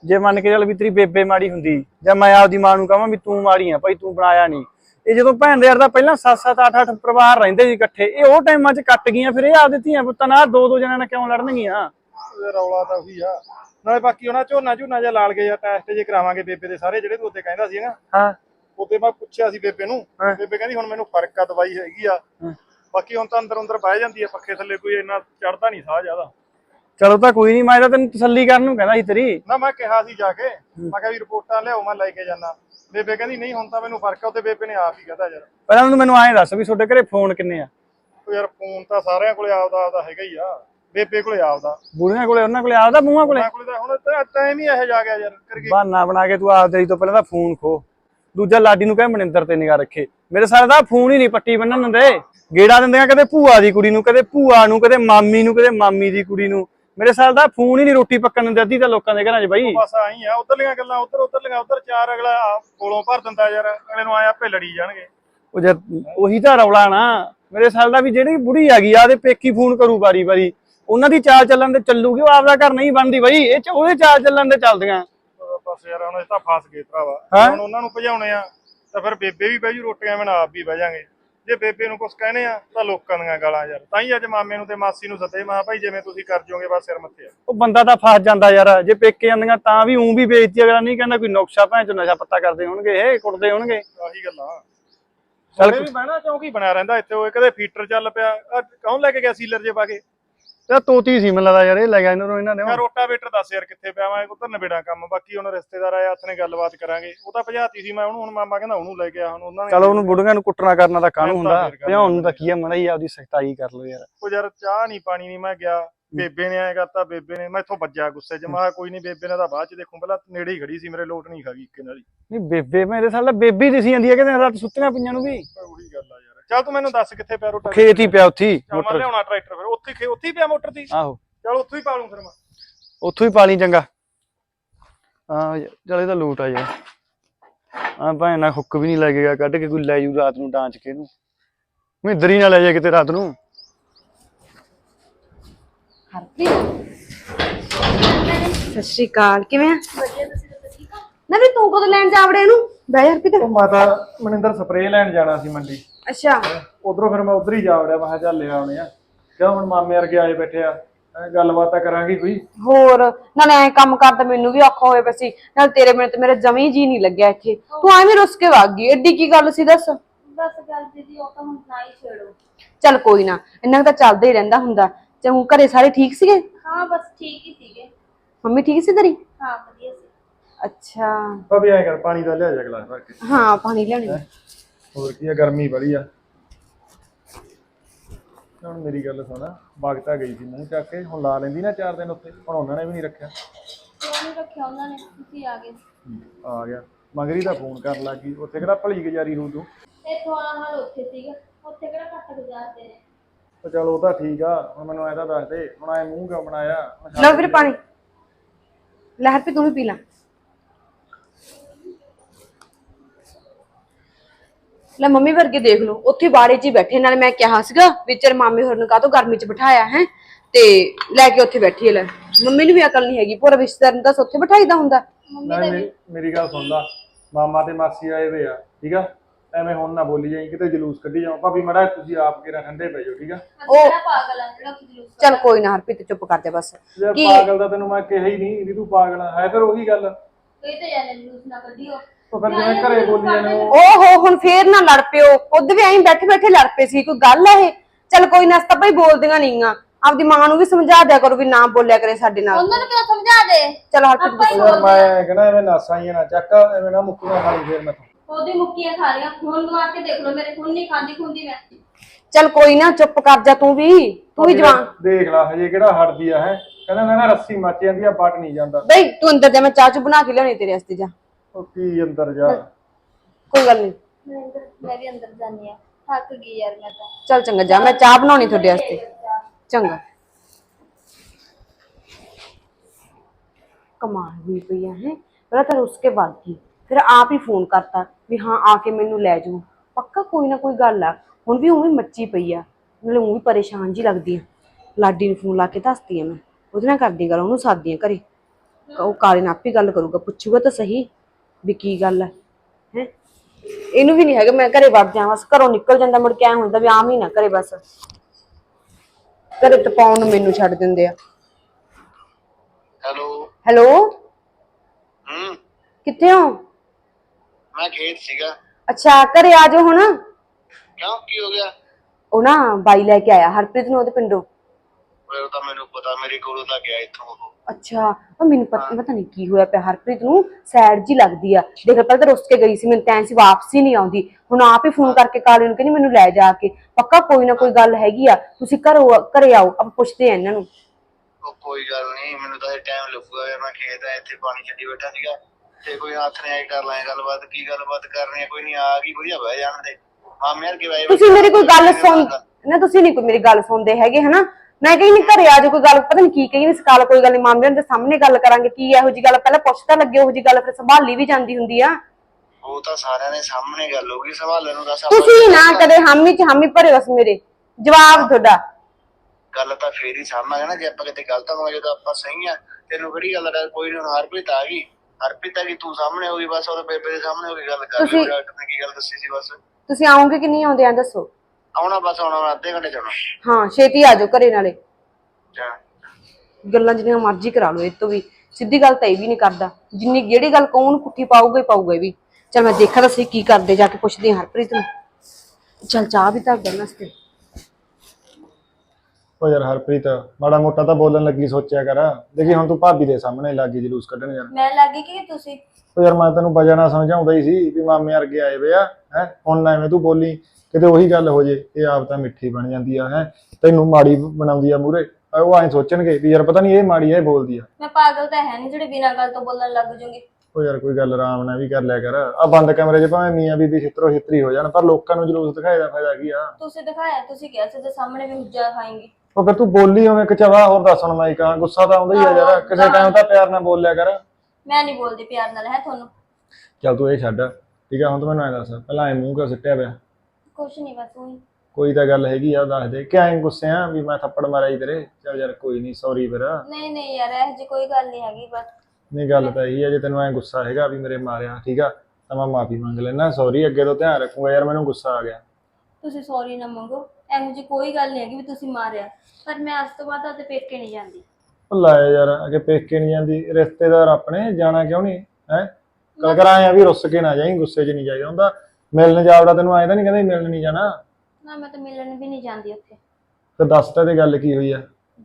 ਜੇ ਮੰਨ ਕੇ ਚੱਲ ਵੀ ਤੇਰੀ ਬੇਬੇ ਮਾੜੀ ਹੁੰਦੀ ਜਾਂ ਮੈਂ ਆਪਦੀ ਮਾਂ ਨੂੰ ਕਹਾਂ ਵੀ ਤੂੰ ਮਾੜੀ ਆ ਭਾਈ ਤੂੰ ਬਣਾਇਆ ਨਹੀਂ। ਇਹ ਜਦੋਂ ਭੈਣ ਦੇ ਯਾਰ ਦਾ ਪਹਿਲਾਂ 7-7 8-8 ਪਰਿਵਾਰ ਰਹਿੰਦੇ ਸੀ ਇਕੱਠੇ ਇਹ ਉਹ ਟਾਈਮਾਂ 'ਚ ਕੱਟ ਗਈਆਂ ਫਿਰ ਇਹ ਆਪਦੇ ਧੀਆਂ ਪੁੱਤਾਂ ਨਾਲ ਦੋ ਦੋ ਜਣਿਆਂ ਨਾਲ ਕਿਉਂ ਲੜਨਗੀਆਂ?
ਰੌਲਾ ਤਾਂ ਉਹੀ ਆ। ਨਾਲੇ ਬਾਕੀ ਉਹਨਾਂ ਝੋਨਾ ਝੋਨਾ ਜਿਹਾ ਲਾਲ ਗਏ ਆ ਟੈਸਟ ਜੇ ਕਰਾਵਾਂਗੇ ਬੇਬੇ ਦੇ ਸਾਰੇ ਜਿਹੜੇ ਤੂੰ ਉੱਤੇ ਕਹਿੰਦਾ ਸੀ ਨਾ
ਹਾਂ।
ਉੱਤੇ ਮੈਂ ਪੁੱਛਿਆ ਸੀ ਬੇਬੇ ਨੂੰ। ਬੇਬੇ ਕਹਿੰਦੀ ਹੁਣ ਮੈਨੂੰ ਫ਼ਰਕ ਆ ਦਵਾਈ ਹੈਗੀ ਆ। ਬਾਕੀ ਹੁਣ ਤਾਂ ਅੰਦਰ ਅੰਦਰ ਬਹਿ ਜਾਂਦੀ ਹੈ ਪੱਖੇ ਥੱਲੇ ਕੋਈ ਇੰਨਾ ਚੜਦਾ ਨਹੀਂ ਸਾਹ ਜ਼ਿਆਦਾ।
ਚਲੋ ਤਾਂ ਕੋਈ ਨਹੀਂ ਮੈਂ ਤਾਂ ਤੈਨੂੰ ਤਸੱਲੀ ਕਰਨ ਨੂੰ ਕਹਿੰਦਾ ਸੀ ਤੇਰੀ।
ਨਾ ਮੈਂ ਕਿਹਾ ਸੀ ਜਾ ਕੇ ਮੈਂ ਕਿਹਾ ਵੀ ਰਿਪੋਰਟਾਂ ਲਿਆਓ ਮੈਂ ਲੈ ਕੇ ਜਾਣਾ ਬੇਬੇ ਕਹਿੰਦੀ ਨਹੀਂ ਹੁਣ ਤਾਂ ਮੈਨੂੰ ਫ਼ਰਕ ਆ। ਉਹਦੇ ਬੇਬੇ ਨੇ ਆਪ ਹੀ ਕਹਤਾ ਯਾਰ
ਪਹਿਲਾਂ ਤੂੰ ਮੈਨੂੰ ਐਂ ਦੱਸ ਵੀ ਤੁਹਾਡੇ ਘਰੇ ਫੋਨ ਕਿੰਨੇ ਆ?
ਉਹ ਯਾਰ ਫੋਨ ਤਾਂ ਸਾਰਿਆਂ ਕੋਲੇ ਆਪਦਾ ਆਪਦਾ ਹੈਗਾ ਹੀ ਆ। ਬੇਬੇ ਕੋਲੇ ਆਪਦਾ।
ਬੁੜੀਆਂ ਕੋਲੇ ਉਹਨਾਂ ਕੋਲੇ ਆਪਦਾ ਮੂੰਹਾਂ ਕੋਲੇ?
ਕੋਲੇ ਤਾਂ ਹੁਣ ਟਾਈਮ ਹੀ ਇਹੋ ਜਾ ਗਿਆ ਯਾਰ ਕਰਕੇ।
ਬਹਾਨਾ ਬਣਾ ਕੇ ਤੂੰ ਆਪਦੇ ਤੋਂ ਪਹਿਲਾਂ ਤਾਂ ਫੋਨ ਖੋ। ਦੂਜਾ ਲਾਡੀ ਨੂੰ ਕਹਿ ਮਨਿੰਦਰ ਤੇ ਨਿਗਾਹ ਰੱਖੇ। ਮੇਰੇ ਸਾਰੇ ਦਾ ਫੋਨ ਹੀ ਨਹੀਂ ਪੱਟੀ ਬੰਨਣ ਦਿੰਦੇ। ਗੇੜਾ ਦਿੰਦੀਆਂ ਕਦੇ ਭੂਆ ਦੀ ਕੁੜੀ ਨੂੰ ਕਦੇ ਭੂਆ ਨੂੰ ਕਦੇ ਮਾਮੀ ਨੂੰ ਕਦੇ ਮਾਮੀ ਦੀ ਕੁੜੀ ਨੂੰ। ਮੇਰੇ ਸਾਲ ਦਾ ਫੋਨ ਹੀ ਨਹੀਂ ਰੋਟੀ ਪੱਕਣ ਦਿੰਦੇ ਅੱਧੀ ਤਾਂ ਲੋਕਾਂ ਦੇ ਘਰਾਂ 'ਚ ਬਾਈ।
ਬਸ ਆਈ ਆ ਉਧਰਲੀਆਂ ਗੱਲਾਂ ਉਧਰ ਉਧਰਲੀਆਂ ਉਧਰ ਚਾਰ ਅਗਲਾ ਕੋਲੋਂ ਭਰ ਦਿੰਦਾ ਯਾਰ ਅਗਲੇ ਨੂੰ ਆਇਆ ਲੜੀ ਜਾਣਗੇ।
ਉਹ ਜਦ ਉਹੀ ਤਾਂ ਰੌਲਾ ਨਾ ਮੇਰੇ ਸਾਲ ਦਾ ਵੀ ਜਿਹੜੀ ਬੁੜੀ ਹੈਗੀ ਆ ਉਹਦੇ ਪੇਕੀ ਫੋਨ ਕਰੂ ਵਾਰੀ ਵਾਰੀ। ਉਹਨਾਂ ਦੀ ਚਾਲ ਚੱਲਣ ਤੇ ਚੱਲੂਗੀ ਉਹ ਆਪਦਾ ਘਰ ਨਹੀਂ ਬਣਦੀ ਬਾਈ ਇਹ ਚ ਉਹਦੇ ਚਾਲ ਚੱਲਣ ਤੇ ਚੱਲਦੀਆਂ।
ਬਸ ਯਾਰ ਹੁਣ ਇਹ ਤਾਂ ਫਸ ਗਏ ਭਰਾਵਾ? ਹੁਣ ਉਹਨਾਂ ਨੂੰ ਭਜਾਉਣੇ ਆ ਤਾਂ ਫਿਰ ਬੇਬੇ ਵੀ ਬਹਿ ਜੂ ਰੋਟੀਆਂ ਬਣਾ ਆਪ ਵੀ ਬਹਿ ਜਾਾਂਗੇ ਜੇ ਬੇਬੇ ਨੂੰ ਕੁਝ ਕਹਿੰਦੇ ਆ ਤਾਂ ਲੋਕਾਂ ਦੀਆਂ ਗਾਲਾਂ ਯਾਰ। ਤਾਂ ਹੀ ਅੱਜ ਮਾਮੇ ਨੂੰ ਤੇ ਮਾਸੀ ਨੂੰ ਸੱਦੇ ਮਾ ਭਾਈ ਜਿਵੇਂ ਤੁਸੀਂ ਕਰ ਜੋਗੇ ਬਸ ਸਿਰ ਮੱਥੇ ਆ।
ਉਹ ਬੰਦਾ ਤਾਂ ਫਸ ਜਾਂਦਾ ਯਾਰ ਜੇ ਪੇਕੇ ਜਾਂਦੀਆਂ ਤਾਂ ਵੀ ਉਂ ਵੀ ਬੇਇੱਜ਼ਤੀ ਅਗਲਾ ਨਹੀਂ ਕਹਿੰਦਾ ਕੋਈ ਨੁਕਸ਼ਾ ਭੈਣ ਚ ਨਸ਼ਾ ਪੱਤਾ ਕਰਦੇ ਹੋਣਗੇ ਇਹ ਕੁੱਟਦੇ ਹੋਣਗੇ।
ਆਹੀ ਗੱਲਾਂ।
ਚੱਲ
ਵੀ ਬਹਿਣਾ ਚੌਂਕੀ ਬਣਿਆ ਰਹਿੰਦਾ ਇੱਥੇ ਉਹ ਕਦੇ ਫੀਟਰ ਚੱਲ ਪਿਆ। ਕੌਣ ਲੈ ਕੇ ਗਿਆ ਸੀਲਰ ਜੇ ਪਾ ਕੇ?
ਤੇ ਤੋਤੀ ਸੀ ਮੈਨੂੰ ਲੱਗਦਾ ਯਾਰ ਇਹ ਲੈ ਗਿਆ ਇਹਨਾਂ ਨੂੰ ਇਹਨਾਂ ਨੇ
ਮੈਂ ਰੋਟਾਵੇਟਰ ਦੱਸ ਯਾਰ ਕਿੱਥੇ ਪਿਆ ਮੈਂ ਉਧਰ ਨਵੇੜਾ ਕੰਮ ਬਾਕੀ ਹੁਣ ਰਿਸ਼ਤੇਦਾਰ ਆਇਆ ਹੱਥ ਨੇ ਗੱਲਬਾਤ ਕਰਾਂਗੇ। ਉਹ ਤਾਂ ਭਜਾਤੀ ਸੀ ਮੈਂ ਉਹਨੂੰ ਹੁਣ ਮਾਮਾ ਕਹਿੰਦਾ ਉਹਨੂੰ ਲੈ ਕੇ ਆ ਹੁਣ ਉਹਨਾਂ ਨੇ
ਚਲੋ ਉਹਨੂੰ ਬੁੜੀਆਂ ਨੂੰ ਕੁੱਟਣਾ ਕਰਨਾ ਤਾਂ ਕਾਹਨੂੰ ਹੁੰਦਾ ਭਿਆਉਣ ਨੂੰ ਤਾਂ ਕੀ ਆ ਮੜਾ ਹੀ ਆਪਦੀ ਸਖਤਾਈ ਕਰ ਲੋ ਯਾਰ।
ਉਹ ਯਾਰ ਚਾਹ ਨਹੀਂ ਪਾਣੀ ਨਹੀਂ ਮੈਂ ਗਿਆ। ਬੇਬੇ ਨੇ ਐ ਕਰਤਾ ਬੇਬੇ ਨੇ ਮੈਂ ਇੱਥੋਂ ਵੱਜਿਆ ਗੁੱਸੇ 'ਚ ਮੈਂ ਕਿਹਾ ਕੋਈ ਨਹੀਂ ਬੇਬੇ ਨੇ ਤਾਂ ਬਾਅਦ 'ਚ ਦੇਖੂ ਪਹਿਲਾਂ ਨੇੜੇ ਹੀ ਖੜੀ ਸੀ ਮੇਰੇ ਲੋਟ ਨਹੀਂ ਖਾਗੀ ਇੱਕੇ ਨਾਲ ਹੀ।
ਨਹੀਂ ਬੇਬੇ ਮੇਰੇ ਸਾਲ ਬੇਬੀ ਦਿਸੀ ਜਾਂਦੀ ਹੈ ਕਿਤੇ ਰਾਤ ਸੁੱਤੀਆਂ ਪਈਆਂ ਨੂੰ ਵੀ।
ਉਹੀ ਗੱਲ ਆ ਯਾਰ। ਚੱਲ ਤੂੰ ਮੈਨੂੰ ਦੱਸ ਕਿੱਥੇ ਪਿਆ ਰੋਟਾ
ਖੇਤ ਹੀ ਪਿਆ ਉੱਥੀ
ਚੱਲ ਮੈਂ
ਮੋਟਰ।
ਲਿਆਉਣਾ ਟਰੈਕਟਰ ਫਿਰ ਉੱਥੇ ਖੇ ਉੱਥੇ ਹੀ ਪਿਆ ਮੋਟਰ ਦੀ।
ਆਹੋ।
ਚੱਲ ਉੱਥੋਂ ਹੀ ਪਾ ਲੂੰ ਫਿਰ ਮੈਂ।
ਉੱਥੋਂ ਹੀ ਪਾ ਲਈ ਚੰਗਾ। ਹਾਂ ਚਲ ਇਹ ਤਾਂ ਲੋਟ ਆ ਯਾਰ। ਹਾਂ ਭਾਵੇਂ ਨਾ ਹੁੱਕ ਵੀ ਨਹੀਂ ਲੈ ਕੇ ਗਿਆ ਕੱਢ ਕੇ ਕੋਈ ਲੈ ਜੂ ਰਾਤ ਨੂੰ ਡਾਂਚ ਕੇ ਇਹਨੂੰ। ਮੈਂ ਇੱਧਰ ਹੀ ਨਾ ਲੈ ਜਾ ਕਿਤੇ ਰਾਤ ਨੂੰ।
ਹਰਪ੍ਰੀਤ। ਸਤਿ ਸ਼੍ਰੀ ਅਕਾਲ ਕਿਵੇਂ ਆ? ਨਾ ਵੀ ਤੂੰ ਕਦੋਂ ਲੈਣ ਜਾ ਵੜੇ ਇਹਨੂੰ? ਬਹਿ ਹਰਪ੍ਰੀਤ।
ਉਹ ਮਾਤਾ ਮਨਿੰਦਰ ਸਪਰੇਅ ਲੈਣ ਜਾਣਾ ਸੀ ਮੰਡੀ।
ਅੱਛਾ।
ਉਧਰੋਂ ਫਿਰ ਮੈਂ ਉਧਰ ਹੀ ਜਾ ਵੜਿਆ ਮੈਂ ਕਿਹਾ ਚੱਲ ਲੈ ਆਉਣੇ ਆ। ਕਿਉਂ ਹੁਣ ਮਾਮੇ ਵਰਗੇ ਆਏ ਬੈਠੇ ਆ? ਐਂ ਗੱਲਬਾਤ ਤਾਂ ਕਰਾਂਗੇ ਕੋਈ।
ਹੋਰ ਨਾਲੇ ਐ ਕੰਮ ਕਰਦਾ ਮੈਨੂੰ ਵੀ ਔਖਾ ਹੋਇਆ ਪਿਆ ਸੀ। ਨਾਲ ਤੇਰੇ ਮੇਰੇ ਤੇ ਮੇਰਾ ਜਮੀ ਜੀ ਨਹੀਂ ਲੱਗਿਆ ਇੱਥੇ। ਤੂੰ ਐਵੇਂ ਰੁੱਸ ਕੇ ਵਗ ਗਈ। ਐਡੀ ਕੀ ਗੱਲ ਸੀ ਦੱਸ?
ਬਸ ਗੱਲ ਦੀਦੀ ਉਹ ਤਾਂ ਹੁਣ ਨਾ ਹੀ ਛੇੜੋ।
ਚੱਲ ਕੋਈ ਨਾ ਇੰਨਾ ਕੁ ਤਾਂ ਚੱਲਦਾ ਹੀ ਰਹਿੰਦਾ ਹੁੰਦਾ। ਤੇ ਹੁਣ ਘਰੇ ਸਾਰੇ ਠੀਕ ਸੀਗੇ?
ਹਾਂ ਬਸ ਠੀਕ ਹੀ ਸੀਗੇ।
ਮੰਮੀ ਠੀਕ ਸੀ ਤੇਰੀ?
ਹਾਂ ਵਧੀਆ ਸੀ।
ਅੱਛਾ।
ਭਾਵੇਂ ਐਂ ਕਰ ਪਾਣੀ ਦਾ ਲਿਆ ਜਾ ਗਲਾਸ ਭਰ ਕੇ।
ਹਾਂ ਪਾਣੀ ਲਿਆਉਣੀ ਆ।
ਹੋਰ ਕੀ ਆ ਗਰਮੀ ਬੜੀ ਆ। ਹੁਣ ਮੇਰੀ ਗੱਲ ਸੁਣ ਵਗਤਾ ਗਈ ਸੀ ਮੂੰਹ ਚੱਕ ਕੇ ਹੁਣ ਲਾ ਲੈਂਦੀ ਨਾ ਚਾਰ ਦਿਨ ਉੱਤੇ ਹੁਣ ਉਹਨਾਂ ਨੇ ਵੀ ਨਹੀਂ ਰੱਖਿਆ।
ਕਿਉਂ ਨਹੀਂ ਰੱਖਿਆ ਉਹਨਾਂ ਨੇ? ਤੁਸੀਂ ਆ ਗਏ।
ਆ ਗਿਆ। ਮਗਰੀ ਦਾ ਫੋਨ ਕਰਨ ਲੱਗ ਗਈ। ਉੱਥੇ ਕਿਹੜਾ ਭਲੀ ਗੁਜ਼ਾਰੀ ਹੋ ਤੂੰ?
ਇੱਥੋਂ ਆਉਣਾ ਹਾਲ ਉੱਥੇ ਸੀਗਾ। ਉੱਥੇ ਕਿਹੜਾ ਘੱਟ ਗੁਜ਼ਾਰਦੇ ਨੇ
ਤੇ ਚਲ ਉਹ ਤਾਂ ਠੀਕ ਆ ਹੁਣ ਮੈਨੂੰ ਐਂ ਤਾਂ ਦੱਸ ਦੇ। ਹੁਣ ਐ ਮੂੰਹ ਕਿਉਂ ਬਣਾਇਆ? ਹੁਣ ਛੱਡ
ਲਓ ਵੀਰ ਪਾਣੀ। ਲੈ ਹਰਪੀ ਤੂੰ ਵੀ ਪੀ ਲੈ। ਲੈ ਮੰਮੀ ਵਰਗੇ ਦੇਖ ਲਓ ਉੱਥੇ ਬਾੜੇ 'ਚ ਹੀ ਬੈਠੇ ਨਾਲੇ ਮੈਂ ਕਿਹਾ ਸੀਗਾ ਵੀ ਤੇਰੇ ਮਾਮੇ ਹੋਰ ਨੂੰ ਕਾਹਤੋਂ ਗਰਮੀ 'ਚ ਬਿਠਾਇਆ ਹੈ ਤੇ ਲੈ ਕੇ ਉੱਥੇ ਬੈਠੀ ਹੈ ਲੈ। ਮੰਮੀ ਨੂੰ ਵੀ ਅਕਲ ਨਹੀਂ ਹੈਗੀ ਪੂਰਾ ਰਿਸ਼ਤੇਦਾਰ ਨੂੰ ਤਾਂ ਉੱਥੇ ਬਿਠਾਈਦਾ ਹੁੰਦਾ।
ਮੇਰੀ- ਮੇਰੀ ਗੱਲ ਸੁਣ ਲਾ ਮਾਮਾ ਤੇ ਮਾਸੀ ਆਏ ਵੇ ਆ ਠੀਕ ਆ? ਐਵੇਂ ਹੁਣ ਨਾ ਬੋਲੀ ਜਾਈ ਕਿਤੇ ਜਲੂਸ ਕੱਢੀ ਜਾਓ। ਭਾਬੀ ਮੜਾ ਤੁਸੀਂ ਆਪ ਕਿਹੜਾ ਠੰਡੇ ਪੈ ਜਾਓ ਠੀਕ ਆ?
ਉਹ
ਪਾਗਲ ਆ ਜਿਹੜਾ ਉੱਥੇ ਜਲੂਸ
ਚੱਲ ਕੋਈ ਨਾ ਹਰਪ੍ਰੀਤ ਚੁੱਪ ਕਰ ਜਾ ਬਸ।
ਯਾਰ
ਕੀ-
ਪਾਗਲ ਦਾ ਤੈਨੂੰ ਮੈਂ ਕਿਹਾ ਹੀ ਨਹੀਂ ਵੀ ਤੂੰ ਪਾਗਲ ਆ ਹੈ ਫਿਰ ਉਹੀ ਗੱਲ।
ਕਹੀ ਤੇ ਜਲੂਸ ਨਾ ਕੱਢਿਓ।
ਉਹ ਫਿਰ ਜਿਵੇਂ ਘਰੇ
ਓਹੋ ਹੁਣ ਫੇਰ ਨਾ ਲੜ ਪਿਓ। ਉਦ ਵੀ ਐਂ ਬੈਠੇ ਬੈਠੇ ਲੜ ਪਏ ਸੀ ਕੋਈ ਗੱਲ ਹੈ ਇਹ? ਚੱਲ ਕੋਈ ਨਾ ਅਸੀਂ ਤਾਂ ਭਾਈ ਬੋਲਦੀਆਂ ਨਹੀਂਆਂ। ਆਪਦੀ ਮਾਂ ਨੂੰ ਵੀ ਸਮਝਾ ਦਿਆ ਕਰੋ ਵੀ ਨਾ ਬੋਲਿਆ ਕਰੇ ਸਾਡੇ ਨਾਲ।
ਉਹਨਾਂ ਨੂੰ ਕਿਉਂ ਸਮਝਾ ਦੇ?
ਚੱਲ ਹਰਪ੍ਰੀਤ
ਆਪਾਂ ਹੀ
ਯਾਰ ਮੈਂ ਕਹਿੰਦਾ ਐਵੇਂ ਨਾਸਾਂ ਹੀ ਆ ਨਾ ਚੱਕ ਐਵੇਂ ਨਾ ਮੁੱਕੀਆਂ ਖਾਲੀ ਫੇਰ ਮੈਂ
ਉਹਦੀ ਮੁੱਕੀਆਂ ਖਾ ਲਿਆ ਖੂਨ ਮਾਰ ਕੇ ਦੇਖ ਲਓ ਮੇਰੇ ਖੂਨ ਨਹੀਂ ਖਾਂਦੀ ਖੁੰਦੀ ਮੈਂ।
ਚੱਲ ਕੋਈ ਨਾ ਚੁੱਪ ਕਰ ਜਾ ਤੂੰ ਵੀ। ਤੂੰ ਵੀ ਜਵਾਨ।
ਦੇਖ ਲੈ ਹਜੇ ਕਿਹੜਾ ਹਟਦੀ ਆ ਹੈ? ਕਹਿੰਦਾ ਮੈਂ ਨਾ ਰੱਸੀ ਮੱਚ ਜਾਂਦੀ ਆ ਬਟ ਨਹੀਂ ਜਾਂਦਾ।
ਬਈ ਤੂੰ ਅੰਦਰ ਜਾ ਮੈਂ ਚਾਹ ਚੂ ਬਣਾ ਕੇ ਲਿਆਉਣੀ ਤੇਰੇ ਵਾਸਤੇ ਜਾ।
ਉਹ ਕੀ ਅੰਦਰ ਜਾ?
ਕੋਈ ਗੱਲ ਨਹੀਂ
ਮੈਂ ਵੀ ਅੰਦਰ ਜਾਨੀ ਆ ਥੱਕ ਗਈ ਯਾਰ ਮੈਂ ਤਾਂ।
ਚੱਲ ਚੰਗਾ ਜਾ ਮੈਂ ਚਾਹ ਬਣਾਉਣੀ ਤੁਹਾਡੇ ਵਾਸਤੇ। ਚੰਗਾ। ਕਮਾਲ ਹੋਈ ਪਈ ਆ ਹੈ। ਪਹਿਲਾਂ ਤਾਂ ਰੁੱਸ ਕੇ ਗਈ। ਫਿਰ ਆਪ ਹੀ ਫੋਨ ਕਰਤਾ ਵੀ ਹਾਂ ਆ ਕੇ ਮੈਨੂੰ ਲੈ ਜਾਓ। ਪੱਕਾ ਕੋਈ ਨਾ ਕੋਈ ਗੱਲ ਆ। ਹੁਣ ਵੀ ਉਵੇਂ ਮੱਚੀ ਪਈ ਆ। ਨਾਲੇ ਉਹ ਵੀ ਪਰੇਸ਼ਾਨ ਜੀ ਲੱਗਦੀ ਆ। ਲਾਡੀ ਨੂੰ ਫੋਨ ਲਾ ਕੇ ਦੱਸਦੀ ਆ ਮੈਂ। ਉਹਦੇ ਨਾਲ ਕਰਦੀ ਗੱਲ ਉਹਨੂੰ ਸਾਦੀ ਆ ਘਰੇ। ਉਹ ਕਾਲੇ ਨਾਲ ਆਪੇ ਗੱਲ ਕਰੂਗਾ। ਪੁੱਛੂਗਾ ਤਾਂ ਸਹੀ। ਵੀ ਕੀ ਗੱਲ ਹੈ? ਇਹਨੂੰ ਵੀ ਨਹੀਂ ਹੈਗਾ ਮੈਂ ਘਰੇ ਵੜ ਜਾਵਾਂ ਬਸ ਘਰੋਂ ਨਿਕਲ ਜਾਂਦਾ ਮੁੜ ਕੇ ਐ ਹੁੰਦਾ ਵੀ ਆਮ ਹੀ ਨਾ ਕਰੇ ਬਸ। ਘਰੇ ਟਪਾਉਣ ਨੂੰ ਮੈਨੂੰ ਛੱਡ ਦਿੰਦੇ ਆ।
ਹੈਲੋ?
ਹੈਲੋ?
ਹੂੰ।
ਕਿੱਥੇ ਹੋ?
ਮੈਂ ਖੇਤ ਸੀਗਾ।
ਅੱਛਾ ਘਰੇ ਆ ਜਾਓ ਹੁਣ।
ਕਿਉਂ? ਕੀ ਹੋ ਗਿਆ?
ਉਹ ਨਾ ਬਾਈ ਲੈ ਕੇ ਆਇਆ ਹਰਪ੍ਰੀਤ ਨੂੰ ਉਹਦੇ ਪਿੰਡੋਂ।
ਉਹ ਤਾਂ ਮੈਨੂੰ ਪਤਾ ਮੇਰੇ ਕੋਲੋਂ ਤਾਂ ਗਿਆ ਇੱਥੋਂ ਉਹ।
ਅੱਛਾ ਉਹ ਮੈਨੂੰ ਪਤਾ ਪਤਾ ਨਹੀਂ ਕੀ ਹੋਇਆ ਪਿਆ ਹਰਪ੍ਰੀਤ ਨੂੰ ਸੈਡ ਜੀ ਲੱਗਦੀ ਆ। ਦੇਖ ਪਹਿਲਾਂ ਤਾਂ ਰੁੱਸ ਕੇ ਗਈ ਸੀ ਮੈਨੂੰ ਟਾਈਮ ਸੀ ਵਾਪਸ ਹੀ ਨਹੀਂ ਆਉਂਦੀ। ਹੁਣ ਆਪ ਹੀ ਫੋਨ ਕਰਕੇ ਕਾਲੇ ਨੂੰ ਕਹਿੰਦੀ ਮੈਨੂੰ ਲੈ ਜਾ ਕੇ। ਪੱਕਾ ਕੋਈ ਨਾ ਕੋਈ ਗੱਲ ਹੈਗੀ ਆ। ਤੁਸੀਂ ਘਰੋਂ ਘਰੇ ਆਓ ਆਪਾਂ ਪੁੱਛਦੇ ਆ ਇਹਨਾਂ ਨੂੰ।
ਉਹ ਕੋਈ ਗੱਲ ਨਹੀਂ ਮੈਨੂੰ ਤਾਂ ਇਹ ਟਾਈਮ ਲੱਗੂਗਾ ਮੈਂ ਖੇਤ ਆ ਇੱਥੇ ਪਾਣੀ ਛੱਡੀ ਬੈਠਾ ਸੀਗਾ। ਤੇ ਕੋਈ ਹੱਥ ਨੇ ਆਈ ਕਰ ਲਾਂ ਗੱਲਬਾਤ ਕੀ ਗੱਲਬਾਤ ਕਰਨੀ ਹੈ ਕੋਈ ਨਹੀਂ ਆ ਗਈ ਵਧੀਆ ਬਹਿ ਜਾਣ ਦੇ। ਮਾਮੇ ਯਾਰ ਕਿਵੇਂ
ਤੁਸੀਂ ਮੇਰੀ ਕੋਈ ਗੱਲ ਸੁਣ ਨਾ ਤੁਸੀਂ ਨਹੀਂ ਕੋਈ ਮੇਰੀ ਗੱਲ ਸੁਣਦੇ ਹੈਗੇ ਹਨਾ? ਮੈਂ ਕਹੀ ਨਹੀਂ ਘਰੇ ਆ ਜਾ ਕੋਈ ਗੱਲ ਪਤਾ ਨਹੀਂ ਕੀ ਕਹੀ ਨਹੀਂ ਸਕਾਲ ਕੋਈ ਗੱਲ ਨਹੀਂ ਮਾਮੇ ਦੇ ਸਾਹਮਣੇ ਗੱਲ ਕਰਾਂਗੇ ਕੀ ਇਹੋ ਜੀ ਗੱਲ ਪਹਿਲਾਂ ਪੁੱਛ ਤਾਂ ਲੱਗੇ ਉਹੋ ਜੀ ਗੱਲ ਫਿਰ ਸੰਭਾਲੀ ਵੀ ਜਾਂਦੀ ਹੁੰਦੀ ਆ।
ਉਹ ਤਾਂ ਸਾਰਿਆਂ ਦੇ ਸਾਹਮਣੇ ਗੱਲ ਹੋ ਗਈ ਸੰਭਾਲਣ ਨੂੰ ਦੱਸ ਆਪਾਂ
ਤੁਸੀਂ ਨਾ ਕਦੇ ਹਾਮੀ ਚ ਹਾਮੀ ਭਰੇ ਬਸ ਮੇਰੇ। ਜਵਾਬ ਤੁਹਾਡਾ।
ਗੱਲ ਤਾਂ ਫੇਰ ਹੀ ਸਾਹਮਣੇ ਨਾ ਜੇ ਆਪਾਂ ਕਿਤੇ ਗਲਤ ਹੋਵਾਂਗੇ ਜਦੋਂ ਆਪਾਂ ਸਹੀ ਆ ਤੈਨੂੰ ਕਿਹੜੀ ਗੱਲ ਦਾ ਕੋਈ ਨਹੀਂ ਹਰਪ੍ਰੀਤ ਆ ਗਈ। ਹਰਪ੍ਰੀਤ ਆ ਗਈ ਤੂੰ ਸਾਹਮਣੇ ਹੋ ਗਈ ਬਸ ਉਹਦੇ ਬੇਬੇ ਦੇ ਸਾਹਮਣੇ ਹੋ ਗਈ ਗੱਲ ਕਰ ਲਈ
ਤੁਸੀਂ-
ਡਾਕਟਰ ਨੇ ਕੀ ਗੱਲ ਦੱਸੀ ਸੀ ਬਸ?
ਤੁਸੀਂ ਆਓਗੇ ਕਿ ਨਹੀਂ ਆਉਂਦੇ ਆ ਦੱਸੋ।
ਆਉਣਾ ਬਸ ਆਉਣਾ ਮੈਂ ਅੱਧੇ ਘੰਟੇ ਚ ਆਉਣਾ।
ਹਾਂ ਛੇਤੀ ਆ ਜਾਓ ਘਰੇ ਨਾਲੇ।
ਜਾ।
ਗੱਲਾਂ ਜਿੰਨੀਆਂ ਮਰਜ਼ੀ ਕਰਾ ਲਓ ਇਹ ਤੋਂ ਵੀ। ਸਿੱਧੀ ਗੱਲ ਤਾਂ ਇਹ ਵੀ ਨਹੀਂ ਕਰਦਾ। ਜਿੰਨੀ ਜਿਹੜੀ ਗੱਲ ਉਹਨੂੰ ਪੁੱਠੀ ਪਾਊਗਾ ਹੀ ਪਾਊਗਾ ਇਹ ਵੀ। ਚਲ ਮੈਂ ਦੇਖਾਂ ਤਾਂ ਸਹੀ ਕੀ ਕਰਦੇ ਜਾ ਕੇ ਪੁੱਛਦੀ ਹਾਂ ਹਰਪ੍ਰੀਤ ਨੂੰ। ਚਲ ਚਾਹ ਵੀ ਤਾਂ ਕਰਨ ਵਾਸਤੇ।
ਓ ਯਾਰ ਹਰਪ੍ਰੀਤ ਮਾੜਾ ਮੋਟਾ ਤਾਂ ਬੋਲਣ ਲੱਗੀ ਸੋਚਿਆ ਕਰ। ਦੇਖੀ ਹੁਣ ਤੂੰ ਭਾਬੀ ਦੇ ਸਾਹਮਣੇ ਲੱਗੀ ਜਲੂਸ ਕੱਢਣ ਯਾਰ।
ਮੈਂ ਲੱਗੀ ਕਿ ਤੁਸੀਂ?
ਓ ਯਾਰ ਮੈਂ ਤੈਨੂੰ ਵਜ੍ਹਾ ਸਮਝਾਉਂਦਾ ਹੀ ਸੀ ਵੀ ਮਾਮੇ ਵਰਗੇ ਆਏ ਵੇ ਆ ਹੈ? ਹੁਣ ਨਾ ਐਵੇਂ ਤੂੰ ਬੋਲੀ। ਕਿਤੇ ਉਹੀ ਗੱਲ ਹੋ ਜੇ ਇਹ ਆਪ ਤਾਂ ਮਿੱਠੀ ਬਣ ਜਾਂਦੀ ਆ ਹੈ। ਤੈਨੂੰ ਮਾੜੀ ਬਣਾਉਂਦੀ ਆ ਮੂਰੇ ਉਹ ਐਂ ਸੋਚਣਗੇ ਵੀ ਯਾਰ ਪਤਾ ਨਹੀਂ ਇਹ ਮਾੜੀ ਇਹ ਬੋਲਦੀ ਆ।
ਮੈਂ ਪਾਗਲ ਤਾਂ ਹੈ ਨਹੀਂ ਜਿਹੜੇ ਬਿਨਾਂ ਗੱਲ ਤੋਂ ਬੋਲਣ ਲੱਗ ਜੂਗੀ।
ਓ ਯਾਰ ਕੋਈ ਗੱਲ ਆਰਾਮ ਨਾਲ ਵੀ ਕਰ ਲਿਆ ਕਰ। ਆ ਬੰਦ ਕਮਰੇ 'ਚ ਭਾਵੇਂ ਮੀਆਂ ਬੀਬੀ ਛਿੱਤਰੋ ਛਿੱਤਰੀ ਹੋ ਜਾਣ ਪਰ ਲੋਕਾਂ ਨੂੰ ਜਲੂਸ ਦਿਖਾਏ ਦਾ ਫਾਇਦਾ ਕੀ ਆ?
ਤੁਸੀਂ ਦਿਖਾਇਆ ਤੁਸੀਂ ਕਿਹਾ ਸੀ ਤੇ ਸਾਹਮਣੇ ਵੀ ਹੁੱਜਾ ਖਾਏਂਗੀ।
ਉਹ ਫਿਰ ਤੂੰ ਬੋਲੀ ਹੋਵੇਂ ਕਚਵਾ ਹੋਰ ਦੱਸ ਹੁਣ ਮੈਂ ਕਹਾਂ ਗੁੱਸਾ ਤਾਂ ਆਉਂਦਾ ਹੀ ਆ ਯਾਰ ਕਿਸੇ ਟਾਈਮ ਤਾਂ ਪਿਆਰ ਨਾਲ ਬੋਲਿਆ ਕਰ।
ਮੈਂ ਨਹੀਂ ਬੋਲਦੀ ਪਿਆਰ ਨਾਲ ਹੈ ਤੁਹਾਨੂੰ?
ਚੱਲ ਤੂੰ ਇਹ ਛੱਡ ਠੀਕ ਆ ਹੁਣ ਤੂੰ ਮੈਨੂੰ ਐਂ ਦੱਸ ਪਹਿਲਾਂ ਐ ਮੂੰਹ ਕਿਉਂ ਸਿੱਟਿਆ ਪਿਆ?
ਕੁਛ ਨਹੀਂ ਬਸ ਉਹੀ।
ਕੋਈ ਤਾਂ ਗੱਲ ਹੈਗੀ ਆ ਦੱਸ ਦੇ। ਕਿ ਐਂ ਗੁੱਸੇ ਆ ਵੀ ਮੈਂ ਥੱਪੜ ਮਾਰਿਆ ਜੀ ਤੇਰੇ? ਚੱਲ ਯਾਰ ਕੋਈ ਨਹੀਂ ਸੌਰੀ ਫਿਰ।
ਨਹੀਂ ਨਹੀਂ ਯਾਰ ਇਹ ਜੀ ਕੋਈ ਗੱਲ ਨਹੀਂ ਹੈਗੀ ਬਸ।
ਨਹੀਂ ਗੱਲ ਤਾਂ ਇਹੀ ਆ ਜੇ ਤੈਨੂੰ ਐਂ ਗੁੱਸਾ ਹੈਗਾ ਵੀ ਮੇਰੇ ਮਾਰਿਆ ਠੀਕ ਆ? ਤਾਂ ਮੈਂ ਮਾਫੀ ਮੰਗ ਲੈਣਾ ਸੌਰੀ ਅੱਗੇ ਤੋਂ ਧਿਆਨ ਰੱਖੂੰਗਾ। ਯਾਰ ਮੈਨੂੰ ਗੁੱਸਾ ਆ ਗਿਆ।
ਤੁਸੀਂ ਸੌਰੀ ਨਾ ਮੰਗੋ। ਇਹੋ ਜੀ ਕੋਈ ਗੱਲ ਨਹੀਂ ਹੈਗੀ ਵੀ ਤੁਸੀਂ ਮਾਰਿਆ। ਪਰ ਮੈਂ ਅੱਜ ਤੋਂ ਬਾਅਦ ਉਹਦੇ ਪੇਕੇ ਨਹੀਂ ਜਾਂਦੀ।
ਉਹ ਯਾਰ ਅਗੇ ਪੇਕੇ ਨਹੀਂ ਜਾਂਦੀ। ਰਿਸ਼ਤੇਦਾਰ ਆਪਣੇ ਜਾਣਾ ਕਿਉਂ ਨਹੀਂ ਹੈ? ਕਲ ਕਰ ਆਇਆ ਵੀ ਰੁੱਸ ਕੇ ਨਾ ਜਾਈਂ ਗੁੱਸੇ 'ਚ ਨਹੀਂ ਜਾਈਦਾ ਹੁੰਦਾ ਮਿਲਣ ਜਾਵੜਾ ਤੈਨੂੰ ਐਂ ਤਾਂ ਨਹੀਂ ਕਹਿੰਦਾ ਮਿਲਣ ਨਹੀਂ ਜਾਣਾ?
ਨਾ ਮੈਂ ਤਾਂ ਮਿਲਣ ਵੀ ਨਹੀਂ ਜਾਂਦੀ ਉੱਥੇ।
ਤੇ ਦੱਸ ਤਾਂ ਤੇ ਗੱਲ ਕੀ ਹੋਈ ਆ?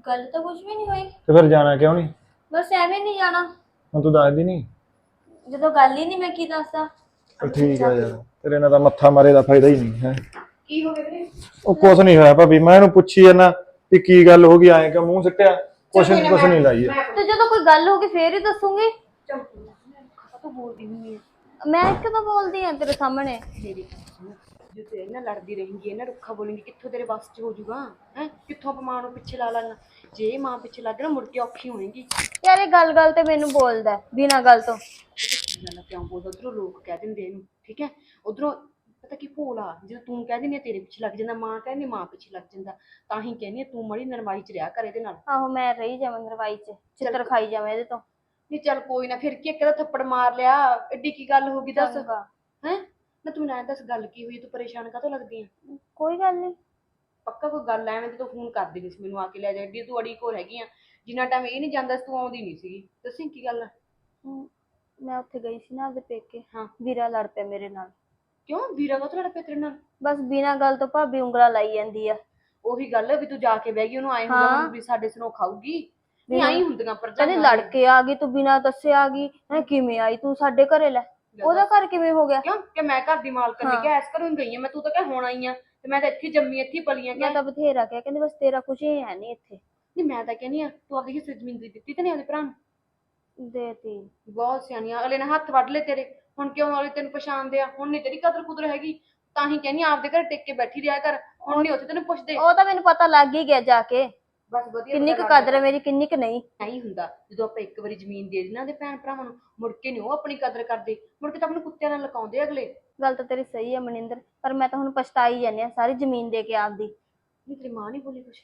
ਗੱਲ ਤਾਂ ਕੁਝ ਵੀ ਨਹੀਂ ਹੋਈ।
ਤੇ ਫਿਰ ਜਾਣਾ ਕਿਉਂ ਨਹੀਂ?
ਬਸ ਐਵੇਂ ਨਹੀਂ ਜਾਣਾ।
ਹੁਣ ਤੂੰ ਦੱਸਦੀ ਨਹੀਂ?
ਜਦੋਂ ਗੱਲ ਹੀ ਨਹੀਂ ਮੈਂ ਕੀ ਦੱਸਦਾ
ਠੀਕ ਆ ਯਾਰ ਤੇਰੇ ਨਾਲ ਤਾਂ ਮੱਥਾ ਮਾਰੇ ਦਾ ਫਾਇਦਾ ਹੀ ਨਹੀਂ ਹੈ।
ਕੀ ਹੋ ਗਿਆ ਵੀਰੇ?
ਉਹ ਕੁਛ ਨਹੀਂ ਹੋਇਆ ਭਾਬੀ ਮੈਂ ਇਹਨੂੰ ਪੁੱਛੀ ਜਾਂਦਾ ਵੀ ਕੀ ਗੱਲ ਹੋ ਗਈ ਐਂ ਕਿ ਮੂੰਹ ਸਿੱਟਿਆ? ਕੁਛ ਨਹੀਂ ਕੁਛ ਨਹੀਂ ਲਾਈ ਹੈ।
ਤੇ ਜਦੋਂ ਕੋਈ ਗੱਲ ਹੋਗੀ ਫੇਰ ਹੀ ਦੱਸੂਗੀ। ਮੈਂ ਕਿਦੋਂ ਬੋਲਦੀ ਆ ਤੇਰੇ ਸਾਹਮਣੇ?
ਜੇ ਤੇਰੇ ਨਾਲ ਲੜਦੀ ਰਹੇਂਗੀ ਇਹਨਾਂ ਰੁੱਖਾ ਬੋਲੇਂਗੀ ਕਿੱਥੋਂ ਤੇਰੇ ਵੱਸ 'ਚ ਹੋ ਜਾਊਗਾ ਹੈ? ਕਿੱਥੋਂ ਆਪਾਂ ਮਾਂ ਨੂੰ ਪਿੱਛੇ ਲਾ ਲੈਣਾ? ਜੇ ਇਹ ਮਾਂ ਪਿੱਛੇ ਲੱਗ ਨਾ ਮੁੜ ਕੇ ਔਖੀ ਹੋਏਗੀ।
ਯਾਰ ਇਹ ਗੱਲ ਗੱਲ ਤੇ ਮੈਨੂੰ ਬੋਲਦਾ ਹੈ, ਬਿਨਾਂ ਗੱਲ ਤੋਂ।
ਗੱਲ ਕਿਉਂ ਬੋਲਦਾ? ਉਧਰੋਂ ਲੋਕ ਕਹਿ ਦਿੰਦੇ ਇਹਨੂੰ ਠੀਕ ਹੈ? ਉਧਰੋਂ ਪਤਾ ਕੀ ਭੋਲਾ ਜਦੋਂ ਤੂੰ ਕਹਿ ਦਿੰਦੀ ਆ ਤੇਰੇ ਪਿੱਛੇ ਲੱਗ ਜਾਂਦਾ ਮਾਂ ਕਹਿੰਦੀ ਮਾਂ ਪਿੱਛੇ ਲੱਗ ਜਾਂਦਾ ਤਾਂ ਹੀ ਕਹਿੰਦੀ ਆ ਤੂੰ ਮੜੀ ਨਰਮਾਈ ਚ ਰਿਹਾ ਕਰ ਇਹਦੇ ਨਾਲ।
ਆਹੋ ਮੈਂ ਰਹੀ ਜਾਵਾਂ ਨਰਵਾਈ ਚ ਚਿੱਤਰ ਖਾਈ ਜਾਵਾਂ ਇਹਦੇ ਤੋਂ।
ਨਹੀਂ ਚੱਲ ਕੋਈ ਨਾ ਫਿਰ ਕੀ ਇੱਕ ਦਾ ਥੱਪੜ ਮਾਰ ਲਿਆ ਐਡੀ ਕੀ ਗੱਲ ਹੋ ਗਈ ਦੱਸ। ਹੈ? ਨਾ ਤੂੰ ਨਾ ਦੱਸ ਗੱਲ ਕੀ ਹੋਈ ਤੂੰ ਪਰੇਸ਼ਾਨ ਕਾਹਤੋਂ ਲੱਗਦੀ ਆ?
ਕੋਈ ਗੱਲ ਨਹੀਂ
ਪੱਕਾ ਕੋਈ ਗੱਲ ਐਵੇਂ ਤੇ ਤੂੰ ਫੋਨ ਕਰ ਸੀ ਮੈਨੂੰ ਆ ਕੇ ਲੈ ਜਾ ਐਡੀ ਤੂੰ ਅੜੀ ਕੋਲ ਹੈਗੀ ਆ। ਜਿੰਨਾ ਟਾਈਮ ਇਹ ਨਹੀਂ ਜਾਂਦਾ ਸੀ ਤੂੰ ਆਉਂਦੀ ਨਹੀਂ ਸੀਗੀ। ਦੱਸੀ ਕੀ ਗੱਲ ਆ?
ਮੈਂ ਉੱਥੇ ਗਈ ਸੀ ਨਾ ਆਪਦੇ ਪੇਕੇ।
ਹਾਂ।
ਵੀਰਾ ਲੜ ਪਿਆ ਮੇਰੇ ਨਾਲ।
ਕਿਉਂ? ਵੀਰਾ ਕਾ ਲੜ ਪਿਆ ਤੇਰੇ ਨਾਲ?
ਬਸ ਬਿਨਾਂ ਗੱਲ ਤੋਂ ਭਾਬੀ ਉਂਗਲਾ ਲਾਈ ਜਾਂਦੀ ਆ।
ਉਹੀ ਗੱਲ ਵੀ ਤੂੰ ਜਾ ਕੇ ਬਹਿ ਗਈ ਉਹਨੂੰ ਆਏ ਹੁੰਦਾ
ਹਾਂ।
ਹੁਣ ਵੀ ਸਾਡੇ ਸਨੋ ਖਾਊਗੀ। ਨਹੀਂ ਆਈ ਹੁੰਦੀਆਂ ਪਰ
ਕਹਿੰਦੀ ਲੜ ਕੇ ਆ ਗਈ ਤੂੰ ਬਿਨਾਂ ਦੱਸੇ ਆ ਗਈ। ਹੈ ਕਿਵੇਂ ਆਈ ਤੂੰ ਸਾਡੇ ਘਰੇ ਲੈ? ਉਹਦਾ ਘਰ ਕਿਵੇਂ ਹੋ ਗਿਆ?
ਕਿਉਂ? ਕਿ ਮੈਂ ਘਰ ਦੀ ਮਾਲਕਣ ਨੇ
ਹਾਂ।
ਕਿਹਾ ਐਸ ਘਰੋਂ ਹੀ ਗਈ ਆ ਮੈਂ ਤੂੰ ਤਾਂ ਕਹਿ ਹੁਣ ਆਈ ਆ। ਤੇ ਮੈਂ ਤਾਂ ਇੱਥੇ ਜੰਮੀ ਇੱਥੇ ਹੀ ਪਲੀ ਆ
ਮੈਂ ਤਾਂ ਬਥੇਰਾ ਕਿਹਾ ਕਹਿੰਦੀ ਬਸ ਤੇਰਾ ਕੁਝ ਹੀ ਹੈ ਨਹੀਂ ਇੱਥੇ।
ਨਹੀਂ ਮੈਂ ਤਾਂ ਕਹਿੰਦੀ ਆ ਤੂੰ ਆਪਣੀ ਹਿੱਸੇ ਜ਼ਮੀਨ ਦੇ ਦਿੱਤੀ ਤੇ ਨਹੀਂ ਆਪਦੇ ਭਰਾ ਨੂੰ?
ਦੇਤੀ।
ਬਹੁਤ ਸਿਆਣੀਆਂ ਅਗਲੇ ਨੇ ਹੱਥ ਵੱਢ ਲਏ ਤੇਰੇ। ਹੁਣ ਕਿਉਂ ਅਗਲੇ ਤੈਨੂੰ ਪਛਾਣਦੇ ਆ ਹੁਣ ਨਹੀਂ ਤੇਰੀ ਕਦਰ ਕੁਦਰ ਹੈਗੀ। ਤਾਂ ਹੀ ਕਹਿੰਦੀ ਆ ਆਪਦੇ ਘਰ ਟਿਕ ਕੇ ਬੈਠੀ ਰਿਹਾ ਕਰ। ਹੁਣ ਨਹੀਂ ਉੱਥੇ ਤੈਨੂੰ ਪੁੱਛਦੇ।
ਉਹ ਤਾਂ ਮੈਨੂੰ ਪਤਾ ਲੱਗ ਹੀ ਗਿਆ ਜਾ ਕੇ।
ਬਸ ਵਧੀਆ
ਕਿੰਨੀ ਕੁ ਕਦਰ ਹੈ ਮੇਰੀ ਕਿੰਨੀ ਕੁ ਨਹੀਂ?
ਨਹੀਂ ਹੁੰਦਾ ਜਦੋਂ ਆਪਾਂ ਇੱਕ ਵਾਰੀ ਜ਼ਮੀਨ ਦੇ ਦੇਣਾ ਦੇ ਭੈਣ ਭਰਾਵਾਂ ਨੂੰ ਮੁੜ ਕੇ ਨਹੀਂ ਉਹ ਆਪਣੀ ਕਦਰ ਕਰਦੇ ਮੁੜ ਕੇ ਤਾਂ ਆਪਣੇ ਕੁੱਤਿਆਂ ਨਾਲ ਲਕਾਉਂਦੇ ਅਗਲੇ।
ਗੱਲ ਤਾਂ ਤੇਰੀ ਸਹੀ ਹੈ ਮਨਿੰਦਰ ਪਰ ਮੈਂ ਤਾਂ ਹੁਣ ਪਛਤਾਈ ਜਾਂਦੀ ਆ ਸਾਰੀ ਜ਼ਮੀਨ ਦੇ ਕੇ ਆਪਦੀ।
ਨਹੀਂ ਤੇਰੀ ਮਾਂ ਨਹੀਂ ਬੋਲੀ ਕੁਛ?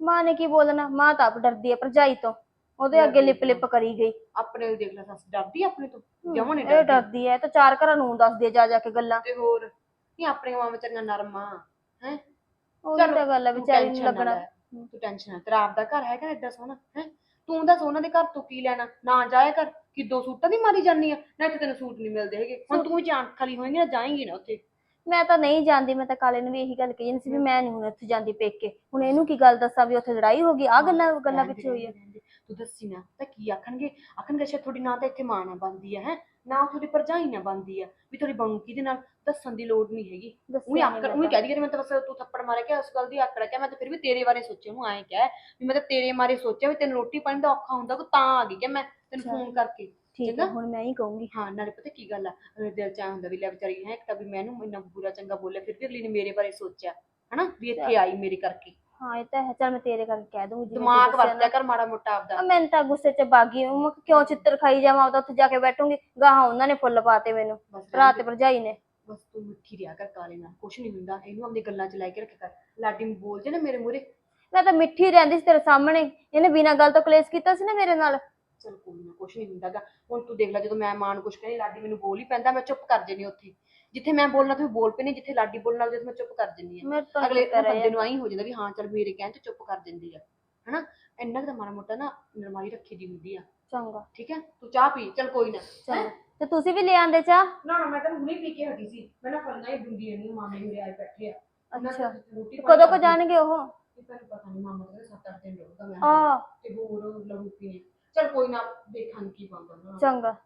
ਮਾਂ ਨੇ ਕੀ ਬੋਲਣਾ? ਮਾਂ ਤਾਂ ਆਪ ਡਰਦੀ ਹੈ ਭਰਜਾਈ ਤੋਂ। ਉਹਦੇ ਅੱਗੇ ਲਿਪ ਲਿਪ ਕਰੀ ਗਈ।
ਆਪਣੇ ਦੇਖ ਲੈ ਸੱਸ ਡਰਦੀ ਆ ਆਪਣੇ ਤੋਂ? ਜਮਾਂ ਨਹੀਂ
ਇਹ
ਡਰਦੀ।
ਡਰਦੀ ਹੈ ਇਹ ਤਾਂ ਚਾਰ ਘਰਾਂ ਨੂੰ ਦੱਸਦੀ ਹੈ ਜਾ ਜਾ ਕੇ ਗੱਲਾਂ।
ਤੇ ਹੋਰ ਨਹੀਂ ਆਪਣੀਆਂ ਮਾਂ ਵਿਚਾਰੀਆਂ ਨਰਮਾਂ ਹੈ?
ਉਹੀ ਤਾਂ ਗੱਲ ਹੈ ਵਿਚਾਰੀ ਨੂੰ ਲੱਗਣਾ।
ਤੂੰ ਟੈਨਸ਼ਨ ਨਾ ਤੇਰਾ ਆਪਦਾ ਘਰ ਹੈਗਾ ਐਡਾ ਸੋਹਣਾ ਹੈ? ਤੂੰ ਦੱਸ ਉਹਨਾਂ ਦੇ ਘਰ ਤੋਂ ਕੀ ਲੈਣਾ? ਨਾ ਜਾਇਆ ਕਰ। ਕਿ ਦੋ ਸੂਟਾਂ ਦੀ ਮਾਰੀ ਜਾਨੀ ਆ? ਨਾ ਇੱਥੇ ਤੈਨੂੰ ਸੂਟ ਨਹੀਂ ਮਿਲਦੇ ਹੈਗੇ। ਹੁਣ ਤੂੰ ਜਾਣ ਖਾਲੀ ਹੋਏਂਗੀ ਨਾ ਜਾਏਂਗੀ ਨਾ ਉੱਥੇ।
ਮੈਂ ਤਾਂ ਨਹੀਂ ਜਾਂਦੀ ਮੈਂ ਤਾਂ ਕਾਲੇ ਨੂੰ ਵੀ ਇਹੀ ਗੱਲ ਕਹੀ ਜਾਂਦੀ ਸੀ ਵੀ ਮੈਂ ਨਹੀਂ ਹੁਣ ਉੱਥੇ ਜਾਂਦੀ ਪੇਕੇ। ਹੁਣ ਇਹਨੂੰ ਕੀ ਗੱਲ ਦੱਸਾਂ ਵੀ ਉੱਥੇ ਲੜਾਈ ਹੋ ਗਈ? ਆ ਗੱਲਾਂ ਗੱਲਾਂ ਪਿੱਛੇ ਹੋਈ ਹੈ
ਤੂੰ ਦੱਸੀ ਨਾ ਤਾਂ ਕੀ ਆਖਣਗੇ? ਆਖਣਗੇ ਅੱਛਾ ਤੁਹਾਡੀ ਨਾ ਤਾਂ ਇੱਥੇ ਮਾਂ ਨਾ ਬੰਦੀ ਹੈ ਹੈ? ਨਾ ਤੁਹਾਡੀ ਭਰਜਾਈ ਨਾ ਬੰਦੀ ਆ ਵੀ ਤੁਹਾਡੀ ਬਣੂ ਕਿਹਦੇ ਨਾਲ? ਦੱਸਣ ਦੀ ਲੋੜ ਨਹੀਂ ਹੈਗੀ।
ਦੱਸਿਆ
ਉਹੀ ਆਕੜ ਉਹੀ। ਕਹਿ ਰਹੀ ਮੈਂ ਤਾਂ ਬਸ ਤੂੰ ਥੱਪੜ ਮਾਰਿਆ ਕਿ ਉਸ ਗੱਲ ਦੀ ਆਕੜ ਕਿ ਮੈਂ ਤਾਂ ਫਿਰ ਵੀ ਤੇਰੇ ਬਾਰੇ ਸੋਚਿਆ ਉਹਨੂੰ ਐਂ ਕਿਹਾ ਵੀ ਮੈਂ ਤਾਂ ਤੇਰੇ ਮਾਰੇ ਸੋਚਿਆ ਵੀ ਤੈਨੂੰ ਰੋਟੀ ਪਾਣੀ ਦਾ ਔਖਾ ਹੁੰਦਾ ਕੋ ਤਾਂ ਆ ਗਈ ਕਿ ਮੈਂ ਤੈਨੂੰ। ਫੋਨ ਕਰਕੇ।
ਠੀਕ? ਹੈ ਹੁਣ ਮੈਂ ਹੀ ਕਹੂੰਗੀ।
ਹਾਂ ਨਾਲੇ ਪਤਾ ਕੀ ਗੱਲ ਆ ਮੇਰੇ ਦਿਲ ਚ ਹੁੰਦਾ ਵੀ ਲੈ ਵਿਚਾਰੀ ਹੈ ਇੱਕ ਤਾਂ ਵੀ ਮੈਨੂੰ ਇੰਨਾ ਬੁਰਾ ਚੰਗਾ ਬੋਲਿਆ ਫਿਰ ਵੀ ਅਗਲੀ ਨੇ ਮੇਰੇ ਬਾਰੇ ਸੋਚਿਆ ਹਨਾ? ਵੀ ਇੱਥੇ ਆਈ ਮੇਰੇ ਕਰਕੇ।
ਹਾਂ ਇਹ ਤਾਂ ਹੈ। ਚੱਲ ਮੈਂ ਤੇਰੇ ਕਰਕੇ ਕਹਿ ਦੂੰਗੀ ਜਿਵੇਂ ਤੂੰ
ਦਿਮਾਗ
ਦੱਸਿਆ
ਵਰਤਿਆ। ਕਰ ਮਾੜਾ ਮੋਟਾ ਆਪਦਾ।
ਆ ਮੈਨੂੰ ਤਾਂ ਗੁੱਸੇ 'ਚ ਬਾਗੀ ਹੂੰ ਮੈਂ ਕਿਹਾ ਕਿਉਂ ਚਿੱਤਰ ਖਾਈ ਜਾਵਾਂ? ਉਹਦਾ ਉੱਥੇ ਜਾ ਕੇ ਬੈਠੂੰਗੀ। ਗਾਹਾਂ ਉਹਨਾਂ ਨੇ ਫੁੱਲ ਪਾਤੇ ਮੈਨੂੰ।
ਬਸ
ਭਰਾ ਤੇ ਭਰਜਾਈ ਨੇ।
ਬਸ ਤੂੰ ਮਿੱਠੀ ਰਿਹਾ ਕਰ ਕਾਲੇ ਨਾਲ। ਕੁਛ ਨਹੀਂ ਹੁੰਦਾ। ਇਹਨੂੰ ਆਪਣੀ ਗੱਲਾਂ ਚ ਲੈ ਕੇ ਰੱਖਿਆ ਕਰ। ਲਾਡੀ ਨੂੰ ਬੋਲ ਜੇ ਨਾ ਮੇਰੇ ਮੂਹਰੇ।
ਮੈਂ ਤਾਂ ਮਿੱਠੀ ਰਹਿੰਦੀ ਸੀ ਤੇਰੇ ਸਾਹਮਣੇ। ਇਹਨੇ ਬਿਨਾਂ ਗੱਲ ਤੋਂ ਕਲੇਸ਼ ਕੀਤਾ ਸੀ ਨਾ ਮੇਰੇ ਨਾਲ।
ਚਲ ਕੋਈ ਨਾ ਕੁਛ ਨਹੀਂ ਹੁੰਦਾਗਾ। ਹੁਣ ਤੂੰ ਦੇਖ ਲੈ ਜਦੋਂ ਮੈਂ ਮਾਂ ਨੂੰ ਕੁਛ ਕਹਿੰਦੀ ਲਾਡੀ ਮੈਨੂੰ ਬੋਲ ਹੀ ਪੈਂਦਾ। ਮੈਂ ਚੁੱਪ ਕਰ ਜੰਨੀ ਉੱਥੇ। ਜਿੱਥੇ ਮੈਂ ਬੋਲਣਾ ਤੂੰ ਬੋਲ ਪੈਣੀ ਜਿੱਥੇ ਲਾਡੀ ਬੋਲਣਾ ਉਹਦੇ ਤੇ ਮੈਂ ਚੁੱਪ ਕਰ ਜੰਨੀ ਆ
ਮੇਰੇ ਤੋਂ
ਅਗਲੇ ਬੰਦੇ ਨੂੰ ਆਈ ਹੋ ਜਾਂਦਾ ਵੀ ਹਾਂ ਚਲ ਮੇਰੇ ਕਹਿਣ ਤੇ ਚੁੱਪ ਕਰ ਦਿੰਦੀ ਆ ਹਨਾ? ਇੰਨਾ ਕੁ ਤਾਂ ਮਾੜਾ ਮੋਟਾ ਨਾ ਨਰਮਾਈ ਰੱਖੀ ਦੀ ਹੁੰਦੀ ਆ।
ਚੰਗਾ।
ਠੀਕ ਹੈ? ਤੂੰ ਚਾਹ ਪੀ ਚਲ ਕੋਈ ਨਾ
ਚੰਗਾ। ਤੇ ਤੁਸੀਂ ਵੀ ਲੈ ਆਂਦੇ ਚਾਹ?
ਨਾ ਨਾ ਮੈਂ ਤਾਂ ਹੁਣੇ ਪੀ ਕੇ ਹਟੀ ਸੀ। ਮੈਂ ਨਾ ਫਲਣਾ ਹੀ ਬੁੰਦੀ ਨਹੀਂ ਮਾਮੇ ਮੇਰੇ ਆਏ ਬੈਠੇ ਆ।
ਅੱਛਾ। ਕਦੋਂ ਕੋ ਜਾਣਗੇ ਉਹ?
ਤੈਨੂੰ ਪਤਾ ਨਹੀਂ ਮਾਮਾ ਕਹਿੰਦਾ ਸੱਤ ਅੱਠ ਦਿਨ ਰਹੂਗਾ ਮੈਂ।
ਆ
ਤੇ ਹੋਰ ਲਹੂ ਪੀਣੇ। ਚਲ ਕੋਈ ਨਾ ਦੇਖਾਂਗੇ ਕੀ ਬਣਦਾ।
ਚੰਗਾ।